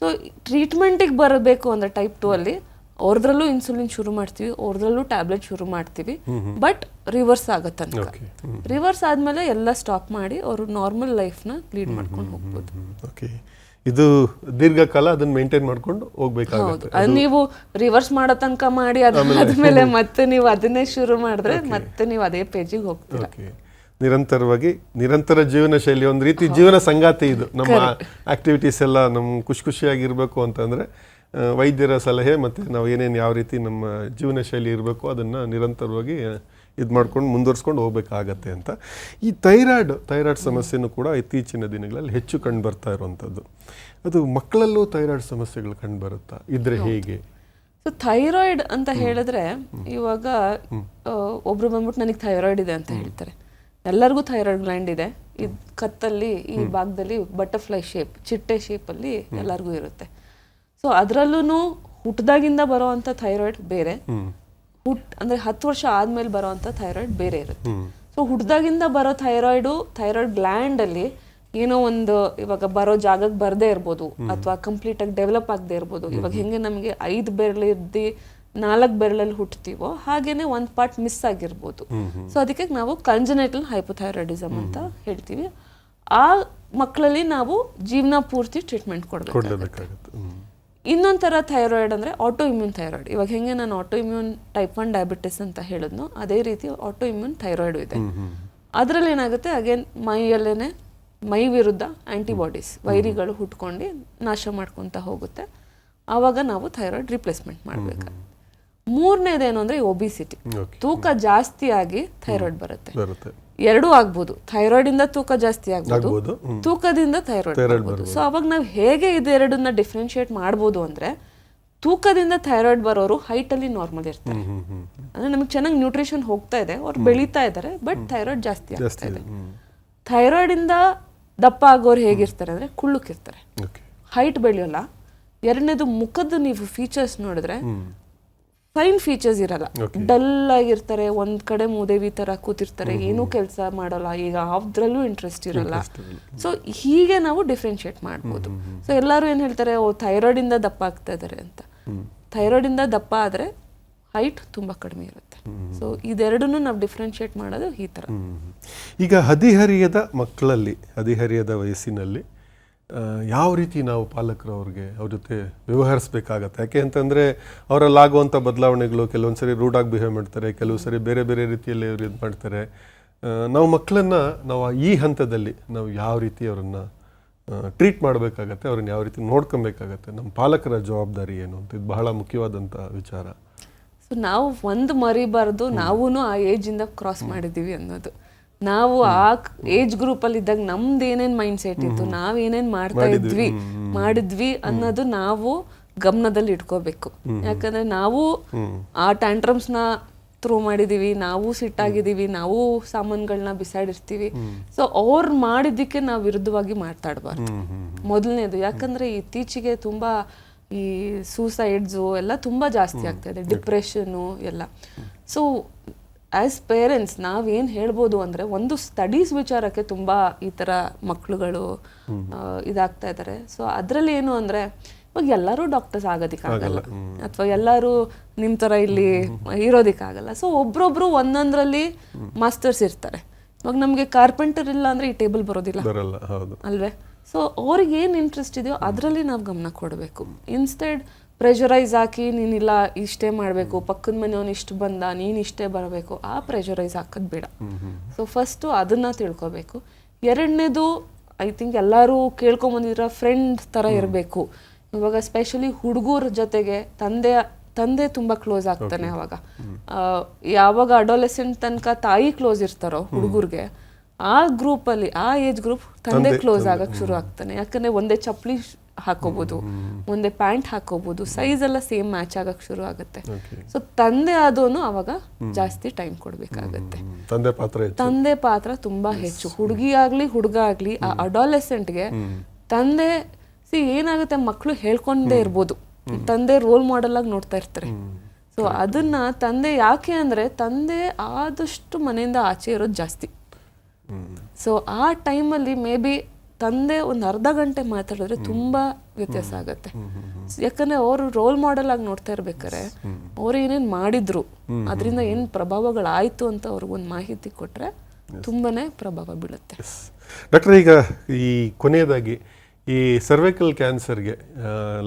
ಸೊ ಟ್ರೀಟ್ಮೆಂಟಿಗೆ ಬರಬೇಕು ಅಂದ್ರೆ ಟೈಪ್ ಟೂ ಅಲ್ಲಿ ಅವ್ರದ್ರಲ್ಲೂ ಇನ್ಸುಲಿನ್ ಶುರು ಮಾಡ್ತೀವಿ ಅವ್ರದ್ರಲ್ಲೂ ಟ್ಯಾಬ್ಲೆಟ್ ಶುರು ಮಾಡ್ತೀವಿ ಬಟ್ ರಿವರ್ಸ್ ಆಗತ್ತೆ ರಿವರ್ಸ್ ಆದ್ಮೇಲೆ ಎಲ್ಲ ಸ್ಟಾಪ್ ಮಾಡಿ ಅವರು ನಾರ್ಮಲ್ ಲೈಫ್ನ ಲೀಡ್ ಮಾಡ್ಕೊಂಡು ಹೋಗ್ಬೋದು. ಓಕೆ ಇದು ದೀರ್ಘಕಾಲ ಅದನ್ನ ಮೇಂಟೈನ್ ಮಾಡ್ಕೊಂಡು ಹೋಗ್ಬೇಕಾಗುತ್ತೆ. ಅದು ನೀವು ರಿವರ್ಸ್ ಮಾಡೋ ತನಕ ಮಾಡಿ ಅದಾದ್ಮೇಲೆ [laughs] ಮತ್ತೆ ನೀವು ಅದನ್ನೇ ಶುರು ಮಾಡಿದ್ರೆ ಮತ್ತೆ ನೀವು ಅದೇ ಪೇಜಿಗೆ ಹೋಗ್ತೀರಾ. ನಿರಂತರವಾಗಿ ನಿರಂತರ ಜೀವನ ಶೈಲಿ ಒಂದು ರೀತಿ ಜೀವನ ಸಂಗಾತಿ ಇದು. ನಮ್ಮ ಆಕ್ಟಿವಿಟೀಸ್ ಎಲ್ಲ ನಮ್ಮ ಖುಷಿ ಖುಷಿಯಾಗಿರಬೇಕು ಅಂತಂದ್ರೆ ವೈದ್ಯರ ಸಲಹೆ ಮತ್ತೆ ನಾವು ಏನೇನು ಯಾವ ರೀತಿ ನಮ್ಮ ಜೀವನ ಶೈಲಿ ಇರಬೇಕು ಅದನ್ನ ನಿರಂತರವಾಗಿ ಇದು ಮಾಡ್ಕೊಂಡು ಮುಂದುವರ್ಸ್ಕೊಂಡು ಹೋಗ್ಬೇಕಾಗತ್ತೆ ಅಂತ. ಈ ಥೈರಾಯ್ಡ್ ಥೈರಾಯ್ಡ್ ಸಮಸ್ಯೆನೂ ಕೂಡ ಇತ್ತೀಚಿನ ದಿನಗಳಲ್ಲಿ ಹೆಚ್ಚು ಕಂಡು ಬರ್ತಾ ಇರುವಂಥದ್ದು. ಅದು ಮಕ್ಕಳಲ್ಲೂ ಥೈರಾಯ್ಡ್ ಸಮಸ್ಯೆಗಳು ಕಂಡು ಬರುತ್ತಾ? ಇದ್ರೆ ಹೇಗೆ? ಸೊ ಥೈರಾಯ್ಡ್ ಅಂತ ಹೇಳಿದ್ರೆ ಇವಾಗ ಒಬ್ರು ಬಂದ್ಬಿಟ್ಟು ನನಗೆ ಥೈರಾಯ್ಡ್ ಇದೆ ಅಂತ ಹೇಳ್ತಾರೆ. ಎಲ್ಲರಿಗೂ ಥೈರಾಯ್ಡ್ ಗ್ಲ್ಯಾಂಡ್ ಇದೆ. ಈ ಕತ್ತಲ್ಲಿ ಈ ಭಾಗದಲ್ಲಿ ಬಟರ್ಫ್ಲೈ ಶೇಪ್ ಚಿಟ್ಟೆ ಶೇಪಲ್ಲಿ ಎಲ್ಲರಿಗೂ ಇರುತ್ತೆ. ಸೊ ಅದರಲ್ಲೂ ಹುಟ್ಟದಾಗಿಂದ ಬರುವಂತ ಥೈರಾಯ್ಡ್ ಬೇರೆ. ಹುಟ್ ಅಂದ್ರೆ ಹತ್ತು ವರ್ಷ ಆದ್ಮೇಲೆ ಬರೋವಂಥ ಥೈರಾಯ್ಡ್ ಬೇರೆ ಇರುತ್ತೆ. ಸೊ ಹುಟ್ಟದಾಗಿಂದ ಬರೋ ಥೈರಾಯ್ಡು ಥೈರಾಯ್ಡ್ ಗ್ಲ್ಯಾಂಡ್ ಅಲ್ಲಿ ಏನೋ ಒಂದು ಇವಾಗ ಬರೋ ಜಾಗಕ್ಕೆ ಬರದೇ ಇರ್ಬೋದು ಅಥವಾ ಕಂಪ್ಲೀಟ್ ಆಗಿ ಡೆವಲಪ್ ಆಗದೆ ಇರ್ಬೋದು. ಇವಾಗ ಹೆಂಗೆ ನಮಗೆ ಐದು ಬೆರಳಿದ್ದಿ ನಾಲ್ಕು ಬೆರಳಲ್ಲಿ ಹುಟ್ತೀವೋ ಹಾಗೇನೆ ಒಂದು ಪಾರ್ಟ್ ಮಿಸ್ ಆಗಿರ್ಬೋದು. ಸೊ ಅದಕ್ಕೆ ನಾವು ಕಂಜನೈಟಲ್ ಹೈಪೋಥೈರಾಯ್ಡಿಸಮ್ ಅಂತ ಹೇಳ್ತೀವಿ. ಆ ಮಕ್ಕಳಲ್ಲಿ ನಾವು ಜೀವನ ಪೂರ್ತಿ ಟ್ರೀಟ್ಮೆಂಟ್ ಕೊಡಬೇಕು ಕೊಡಲೇಬೇಕಾಗತ್ತೆ. ಹ್ಮ್. ಇನ್ನೊಂದು ಥರ ಥೈರಾಯ್ಡ್ ಅಂದರೆ ಆಟೋ ಇಮ್ಯೂನ್ ಥೈರಾಯ್ಡ್ ಇವಾಗ ಹೆಂಗೆ ನಾನು auto immune type one diabetes ಅಂತ ಹೇಳಿದ್ನೋ ಅದೇ ರೀತಿ ಆಟೋ ಇಮ್ಯೂನ್ ಥೈರಾಯ್ಡು ಇದೆ ಅದರಲ್ಲಿ ಏನಾಗುತ್ತೆ ಅಗೇನ್ ಮೈಯಲ್ಲೇ ಮೈ ವಿರುದ್ಧ ಆ್ಯಂಟಿಬಾಡೀಸ್ ವೈರಿಗಳು ಹುಟ್ಕೊಂಡು ನಾಶ ಮಾಡ್ಕೊತ ಹೋಗುತ್ತೆ. ಆವಾಗ ನಾವು ಥೈರಾಯ್ಡ್ ರಿಪ್ಲೇಸ್ಮೆಂಟ್ ಮಾಡಬೇಕು. ಮೂರನೇದೇನು ಅಂದರೆ ಒಬಿಸಿಟಿ ತೂಕ ಜಾಸ್ತಿ ಆಗಿ ಥೈರಾಯ್ಡ್ ಬರುತ್ತೆ. ಎರಡೂ ಆಗ್ಬೋದು. ಥೈರಾಯ್ಡ್ ಇಂದ ತೂಕ ಜಾಸ್ತಿ ಆಗ್ಬೋದು. ತೂಕದಿಂದ ಥೈರಾಯ್ಡ್ ಬರ್ಬೋದು. ಸೊ ಅವಾಗ ನಾವು ಹೇಗೆ ಇದೆರಡನ್ನ ಡಿಫ್ರೆನ್ಶಿಯೇಟ್ ಮಾಡ್ಬೋದು ಅಂದ್ರೆ ತೂಕದಿಂದ ಥೈರಾಯ್ಡ್ ಬರೋರು ಹೈಟ್ ಅಲ್ಲಿ ನಾರ್ಮಲ್ ಇರ್ತಾರೆ. ಅಂದ್ರೆ ನಮಗೆ ಚೆನ್ನಾಗಿ ನ್ಯೂಟ್ರಿಷನ್ ಹೋಗ್ತಾ ಇದೆ ಅವ್ರು ಬೆಳೀತಾ ಇದ್ದಾರೆ ಬಟ್ ಥೈರಾಯ್ಡ್ ಜಾಸ್ತಿ ಆಗ್ತಾ ಇದೆ. ಥೈರಾಯ್ಡ್ ಇಂದ ದಪ್ಪ ಆಗೋರು ಹೇಗಿರ್ತಾರೆ ಅಂದ್ರೆ ಕುಳ್ಳುಕಿರ್ತಾರೆ ಹೈಟ್ ಬೆಳೆಯೋಲ್ಲ. ಎರಡನೇದು ಮುಖದ ನೀವು ಫೀಚರ್ಸ್ ನೋಡಿದ್ರೆ ಫೈನ್ ಫೀಚರ್ಸ್ ಇರಲ್ಲ. ಡಲ್ ಆಗಿರ್ತಾರೆ ಒಂದ್ ಕಡೆ ಮೂದೇವಿ ತರ ಕೂತಿರ್ತಾರೆ ಏನೂ ಕೆಲಸ ಮಾಡಲ್ಲ ಈಗ ಅದ್ರಲ್ಲೂ ಇಂಟ್ರೆಸ್ಟ್ ಇರಲ್ಲ. ಸೊ ಹೀಗೆ ನಾವು ಡಿಫ್ರೆನ್ಶಿಯೇಟ್ ಮಾಡ್ಬೋದು. ಸೊ ಎಲ್ಲರೂ ಏನ್ ಹೇಳ್ತಾರೆ ಓ ಥೈರಾಯ್ಡ್ ಇಂದ ದಪ್ಪ ಆಗ್ತಾ ಇದಾರೆ ಅಂತ. ಥೈರಾಯ್ಡ್ ಇಂದ ದಪ್ಪ ಆದ್ರೆ ಹೈಟ್ ತುಂಬಾ ಕಡಿಮೆ ಇರುತ್ತೆ. ಸೊ ಇದೆರಡನ್ನೂ ನಾವು ಡಿಫ್ರೆನ್ಶಿಯೇಟ್ ಮಾಡೋದು ಈ ತರ. ಈಗ ಹದಿಹರಿಯದ ಮಕ್ಕಳಲ್ಲಿ ಹದಿಹರಿಯದ ವಯಸ್ಸಿನಲ್ಲಿ ಯಾವ ರೀತಿ ನಾವು ಪಾಲಕರು ಅವ್ರಿಗೆ ಅವ್ರ ಜೊತೆ ವ್ಯವಹರಿಸಬೇಕಾಗತ್ತೆ? ಯಾಕೆ ಅಂತಂದರೆ ಅವರಲ್ಲಾಗುವಂಥ ಬದಲಾವಣೆಗಳು ಕೆಲವೊಂದು ಸರಿ ರೂಡಾಗಿ ಬಿಹೇವ್ ಮಾಡ್ತಾರೆ ಕೆಲವು ಸರಿ ಬೇರೆ ಬೇರೆ ರೀತಿಯಲ್ಲಿ ಅವ್ರು ಇದು ಮಾಡ್ತಾರೆ. ನಾವು ಮಕ್ಕಳನ್ನು ನಾವು ಈ ಹಂತದಲ್ಲಿ ನಾವು ಯಾವ ರೀತಿ ಅವರನ್ನು ಟ್ರೀಟ್ ಮಾಡಬೇಕಾಗತ್ತೆ ಅವ್ರನ್ನ ಯಾವ ರೀತಿ ನೋಡ್ಕೊಬೇಕಾಗತ್ತೆ? ನಮ್ಮ ಪಾಲಕರ ಜವಾಬ್ದಾರಿ ಏನು ಅಂತ ಇದು ಬಹಳ ಮುಖ್ಯವಾದಂಥ ವಿಚಾರ. ಸೊ ನಾವು ಒಂದು ಮರಿಬಾರ್ದು ನಾವೂ ಆ ಏಜಿಂದ ಕ್ರಾಸ್ ಮಾಡಿದ್ದೀವಿ ಅನ್ನೋದು. ನಾವು ಆ ಏಜ್ ಗ್ರೂಪ್ ಅಲ್ಲಿ ಇದ್ದಾಗ ನಮ್ದು ಏನೇನ್ ಮೈಂಡ್ ಸೆಟ್ ಇತ್ತು ನಾವ್ ಏನೇನ್ ಮಾಡ್ತಾ ಇದ್ವಿ ಮಾಡಿದ್ವಿ ಅನ್ನೋದು ನಾವು ಗಮನದಲ್ಲಿ ಇಟ್ಕೋಬೇಕು. ಯಾಕಂದ್ರೆ ನಾವು ಆ ಟ್ಯಾಂಟ್ರಮ್ಸ್ನ ಥ್ರೂ ಮಾಡಿದೀವಿ ನಾವು ಸಿಟ್ಟಾಗಿದ್ದೀವಿ ನಾವು ಸಾಮಾನುಗಳನ್ನ ಬಿಸಾಡಿರ್ತೀವಿ. ಸೊ ಅವ್ರು ಮಾಡಿದ್ದಕ್ಕೆ ನಾವು ವಿರುದ್ಧವಾಗಿ ಮಾತಾಡಬಾರ್ದು. ಮೊದಲನೇದು. ಯಾಕಂದ್ರೆ ಇತ್ತೀಚೆಗೆ ತುಂಬಾ ಈ ಸೂಸೈಡ್ಸು ಎಲ್ಲ ತುಂಬಾ ಜಾಸ್ತಿ ಆಗ್ತಾ ಇದೆ. ಡಿಪ್ರೆಷನ್ನು ಎಲ್ಲ. ಸೊ ಆಸ್ ಪೇರೆಂಟ್ಸ್ ನಾವೇನು ಹೇಳ್ಬೋದು ಅಂದ್ರೆ ಒಂದು ಸ್ಟಡೀಸ್ ವಿಚಾರಕ್ಕೆ ತುಂಬಾ ಈ ತರ ಮಕ್ಕಳುಗಳು ಇದಾಗ್ತಾ ಇದ್ದಾರೆ ಸೊ ಅದರಲ್ಲಿ ಏನು ಅಂದ್ರೆ ಇವಾಗ ಎಲ್ಲರೂ ಡಾಕ್ಟರ್ಸ್ ಆಗೋದಿಕ್ಕಾಗಲ್ಲ. ಅಥವಾ ಎಲ್ಲರೂ ನಿಮ್ಮ ತರ ಇಲ್ಲಿ ಇರೋದಿಕ್ಕಾಗಲ್ಲ. ಸೊ ಒಬ್ರೊಬ್ರು ಒಂದೊಂದ್ರಲ್ಲಿ ಮಾಸ್ಟರ್ಸ್ ಇರ್ತಾರೆ. ಇವಾಗ ನಮಗೆ ಕಾರ್ಪೆಂಟರ್ ಇಲ್ಲ ಅಂದರೆ ಈ ಟೇಬಲ್ ಬರೋದಿಲ್ಲ. ಅಲ್ವೇ? ಸೊ ಅವ್ರಿಗೆ ಏನು ಇಂಟ್ರೆಸ್ಟ್ ಇದೆಯೋ ಅದರಲ್ಲಿ ನಾವು ಗಮನ ಕೊಡಬೇಕು. ಇನ್ಸ್ಟೆಡ್ ಪ್ರೆಷರೈಸ್ ಹಾಕಿ ನೀನಿಲ್ಲ ಇಷ್ಟೇ ಮಾಡಬೇಕು ಪಕ್ಕದ ಮನೆಯವನು ಇಷ್ಟು ಬಂದ ನೀನು ಇಷ್ಟೇ ಬರಬೇಕು ಆ ಪ್ರೆಷರೈಸ್ ಹಾಕೋದು ಬೇಡ. ಸೊ ಫಸ್ಟು ಅದನ್ನ ತಿಳ್ಕೊಬೇಕು. ಎರಡನೇದು ಐ ಥಿಂಕ್ ಎಲ್ಲರೂ ಕೇಳ್ಕೊಂಬಂದಿರೋ ಫ್ರೆಂಡ್ ಥರ ಇರಬೇಕು. ಇವಾಗ ಸ್ಪೆಷಲಿ ಹುಡುಗರ ಜೊತೆಗೆ ತಂದೆ ತಂದೆ ತುಂಬ ಕ್ಲೋಸ್ ಆಗ್ತಾನೆ ಅವಾಗ. ಆ, ಯಾವಾಗ ಅಡೋಲೆಸೆಂಟ್ ತನಕ ತಾಯಿ ಕ್ಲೋಸ್ ಇರ್ತಾರೋ ಹುಡುಗರಿಗೆ ಆ ಗ್ರೂಪಲ್ಲಿ ಆ ಏಜ್ ಗ್ರೂಪ್ ತಂದೆ ಕ್ಲೋಸ್ ಆಗಕ್ಕೆ ಶುರು ಆಗ್ತಾನೆ. ಯಾಕಂದರೆ ಒಂದೇ ಚಪ್ಪಲಿ ಹಾಕೋಬಹುದು ಮುಂದೆ ಪ್ಯಾಂಟ್ ಹಾಕೋಬಹುದು ಸೈಜ್ ಎಲ್ಲ ಸೇಮ್ ಮ್ಯಾಚ್ ಆಗಕ್ಕೆ ಶುರು ಆಗುತ್ತೆ. ಸೊ ತಂದೆ ಆದೋನು ಅವಾಗ ಜಾಸ್ತಿ ಟೈಮ್ ಕೊಡ್ಬೇಕಾಗತ್ತೆ. ತಂದೆ ಪಾತ್ರ ತಂದೆ ಪಾತ್ರ ತುಂಬಾ ಹೆಚ್ಚು. ಹುಡುಗಿ ಆಗ್ಲಿ ಹುಡುಗ ಆಗ್ಲಿ ಆ ಅಡಾಲೆಸೆಂಟ್ಗೆ ತಂದೆ ಸಿ ಏನಾಗುತ್ತೆ ಮಕ್ಕಳು ಹೇಳ್ಕೊಂಡೇ ಇರ್ಬೋದು. ತಂದೆ ರೋಲ್ ಮಾಡೆಲ್ ಆಗಿ ನೋಡ್ತಾ ಇರ್ತಾರೆ. ಸೊ ಅದನ್ನ ತಂದೆ ಯಾಕೆ ಅಂದ್ರೆ ತಂದೆ ಆದಷ್ಟು ಮನೆಯಿಂದ ಆಚೆ ಇರೋದು ಜಾಸ್ತಿ. ಸೊ ಆ ಟೈಮಲ್ಲಿ ಮೇ ಬಿ ತಂದೆ ಒಂದು ಅರ್ಧ ಗಂಟೆ ಮಾತಾಡಿದ್ರೆ ತುಂಬಾ ವ್ಯತ್ಯಾಸ ಆಗುತ್ತೆ. ಯಾಕಂದ್ರೆ ಅವರು ರೋಲ್ ಮಾಡೆಲ್ ಆಗಿ ನೋಡ್ತಾ ಇರ್ಬೇಕಾರೆ ಅವ್ರು ಏನೇನ್ ಮಾಡಿದ್ರು ಅದರಿಂದ ಏನ್ ಪ್ರಭಾವಗಳಾಯ್ತು ಅಂತ ಅವ್ರಿಗೊಂದು ಮಾಹಿತಿ ಕೊಟ್ರೆ ತುಂಬಾನೇ ಪ್ರಭಾವ ಬೀಳುತ್ತೆ. ಡಾಕ್ಟರ್ ಈಗ ಈ ಕೊನೆಯದಾಗಿ ಈ ಸರ್ವೈಕಲ್ ಕ್ಯಾನ್ಸರ್ಗೆ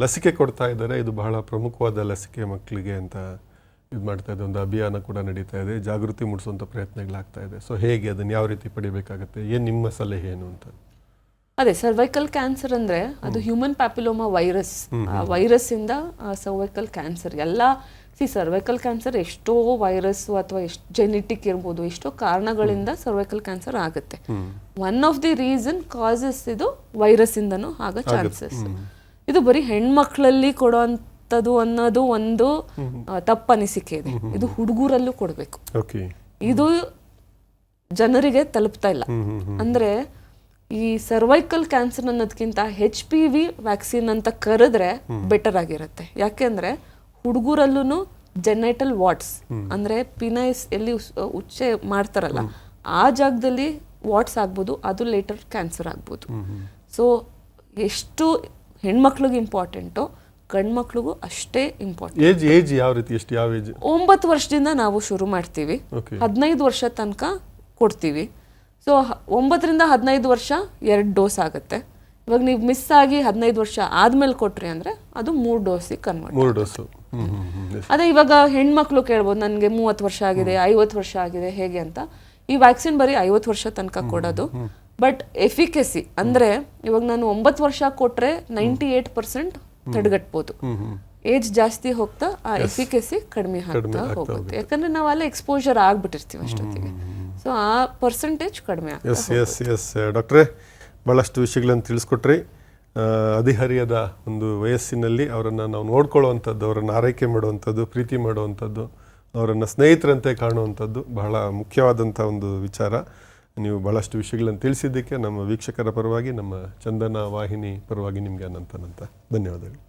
ಲಸಿಕೆ ಕೊಡ್ತಾ ಇದ್ದಾರೆ. ಇದು ಬಹಳ ಪ್ರಮುಖವಾದ ಲಸಿಕೆ ಮಕ್ಕಳಿಗೆ ಅಂತ ಇದು ಮಾಡ್ತಾ ಇದೆ. ಒಂದು ಅಭಿಯಾನ ಕೂಡ ನಡೀತಾ ಇದೆ. ಜಾಗೃತಿ ಮೂಡಿಸುವಂಥ ಪ್ರಯತ್ನಗಳಾಗ್ತಾ ಇದೆ. ಸೊ ಹೇಗೆ ಅದನ್ನು ಯಾವ ರೀತಿ ಪಡಿಬೇಕಾಗುತ್ತೆ? ಏನು ನಿಮ್ಮ ಸಲಹೆ ಏನು ಅಂತ? ಅದೇ ಸರ್ವೈಕಲ್ ಕ್ಯಾನ್ಸರ್ ಅಂದ್ರೆ ಅದು ಹ್ಯೂಮನ್ ಪ್ಯಾಪಿಲೋಮಾ ವೈರಸ್ ಆ ವೈರಸ್ ಇಂದ ಸರ್ವೈಕಲ್ ಕ್ಯಾನ್ಸರ್ ಎಲ್ಲ ಸಿ ಸರ್ವೈಕಲ್ ಕ್ಯಾನ್ಸರ್ ಎಷ್ಟೋ ವೈರಸ್ ಅಥವಾ ಎಷ್ಟು ಜೆನೆಟಿಕ್ ಇರ್ಬೋದು ಎಷ್ಟೋ ಕಾರಣಗಳಿಂದ ಸರ್ವೈಕಲ್ ಕ್ಯಾನ್ಸರ್ ಆಗುತ್ತೆ. One of the reason causes ಇದು ವೈರಸ್ ಇಂದನೂ ಆಗೋ ಚಾನ್ಸಸ್ ಇದು ಬರೀ ಹೆಣ್ಮಕ್ಳಲ್ಲಿ ಕೊಡುವಂಥದ್ದು ಅನ್ನೋದು ಒಂದು ತಪ್ಪನಿಸಿಕೆ ತಪ್ಪು ಅನಿಸಿಕೆ ಇದೆ ಇದು ಹುಡುಗರಲ್ಲೂ ಕೊಡಬೇಕು. ಇದು ಜನರಿಗೆ ತಲುಪ್ತಾ ಇಲ್ಲ. ಅಂದ್ರೆ ಈ ಸರ್ವೈಕಲ್ ಕ್ಯಾನ್ಸರ್ ಅನ್ನೋದಕ್ಕಿಂತ ಹೆಚ್ ಪಿ ವಿ ವ್ಯಾಕ್ಸಿನ್ ಅಂತ ಕರೆದ್ರೆ ಬೆಟರ್ ಆಗಿರುತ್ತೆ. ಯಾಕೆಂದ್ರೆ ಹುಡುಗರಲ್ಲೂ ಜೆನೈಟಲ್ ವಾಟ್ಸ್ ಅಂದ್ರೆ ಪಿನೈಸ್ ಎಲ್ಲಿ ಉಚ್ಚೆ ಮಾಡ್ತಾರಲ್ಲ ಆ ಜಾಗದಲ್ಲಿ ವಾಟ್ಸ್ ಆಗ್ಬೋದು ಅದು ಲೇಟರ್ ಕ್ಯಾನ್ಸರ್ ಆಗ್ಬೋದು. ಸೊ ಎಷ್ಟು ಹೆಣ್ಮಕ್ಳಿಗೆ ಇಂಪಾರ್ಟೆಂಟು ಗಂಡ್ಮಕ್ಳಿಗೂ ಅಷ್ಟೇ ಇಂಪಾರ್ಟೆಂಟ್ ಏಜ್ ಏಜ್ ಯಾವ ರೀತಿ ಎಷ್ಟು ಯಾವ ಏಜ್ ಒಂಬತ್ತು ವರ್ಷದಿಂದ ನಾವು ಶುರು ಮಾಡ್ತೀವಿ. ಹದಿನೈದು ವರ್ಷ ತನಕ ಕೊಡ್ತೀವಿ. ಸೊ ಒಂಬತ್ತರಿಂದ ಹದಿನೈದು ವರ್ಷ ಎರಡು ಡೋಸ್ ಆಗುತ್ತೆ. ಇವಾಗ ನೀವು ಮಿಸ್ ಆಗಿ ಹದಿನೈದು ವರ್ಷ ಆದ್ಮೇಲೆ ಕೊಟ್ರಿ ಅಂದ್ರೆ ಅದು ಮೂರು ಡೋಸಿಗೆ ಕನ್ವರ್ಟ್ ಮೂರು ಡೋಸು ಅದೇ ಇವಾಗ ಹೆಣ್ಮಕ್ಳು ಕೇಳ್ಬೋದು ನನಗೆ ಮೂವತ್ತು ವರ್ಷ ಆಗಿದೆ ಐವತ್ತು ವರ್ಷ ಆಗಿದೆ ಹೇಗೆ ಅಂತ. ಈ ವ್ಯಾಕ್ಸಿನ್ ಬರೀ ಐವತ್ತು ವರ್ಷ ತನಕ ಕೊಡೋದು. ಬಟ್ ಎಫಿಕೆಸಿ ಅಂದ್ರೆ ಇವಾಗ ನಾನು ಒಂಬತ್ತು ವರ್ಷ ಕೊಟ್ರೆ ನೈಂಟಿ ಏಟ್ ಪರ್ಸೆಂಟ್ ತಡೆಗಟ್ಬೋದು. ಏಜ್ ಜಾಸ್ತಿ ಹೋಗ್ತಾ ಆ ಎಫಿಕೆಸಿ ಕಡಿಮೆ ಆಗ್ತಾ ಹೋಗುತ್ತೆ. ಯಾಕಂದ್ರೆ ನಾವು ಅಲ್ಲೇ ಎಕ್ಸ್ಪೋಜರ್ ಆಗ್ಬಿಟ್ಟಿರ್ತೀವಿ ಅಷ್ಟೊತ್ತಿಗೆ. ಸೊ ಆ ಪರ್ಸೆಂಟೇಜ್ ಕಡಿಮೆ ಎಸ್ ಎಸ್ ಎಸ್ ಡಾಕ್ಟ್ರೇ ಭಾಳಷ್ಟು ವಿಷಯಗಳನ್ನು ತಿಳಿಸ್ಕೊಟ್ರಿ. ಅಧಿಹರಿಯದ ಹದಿಹರಿಯದ ಒಂದು ವಯಸ್ಸಿನಲ್ಲಿ ಅವರನ್ನು ನಾವು ನೋಡ್ಕೊಳ್ಳುವಂಥದ್ದು ಅವರನ್ನು ಆರೈಕೆ ಮಾಡುವಂಥದ್ದು ಪ್ರೀತಿ ಮಾಡುವಂಥದ್ದು ಅವರನ್ನು ಸ್ನೇಹಿತರಂತೆ ಕಾಣುವಂಥದ್ದು ಬಹಳ ಮುಖ್ಯವಾದಂಥ ಒಂದು ವಿಚಾರ. ನೀವು ಭಾಳಷ್ಟು ವಿಷಯಗಳನ್ನು ತಿಳಿಸಿದ್ದಕ್ಕೆ ನಮ್ಮ ವೀಕ್ಷಕರ ಪರವಾಗಿ ನಮ್ಮ ಚಂದನ ವಾಹಿನಿ ಪರವಾಗಿ ನಿಮಗೆ ಅನಂತ ಅನಂತ ಧನ್ಯವಾದಗಳು.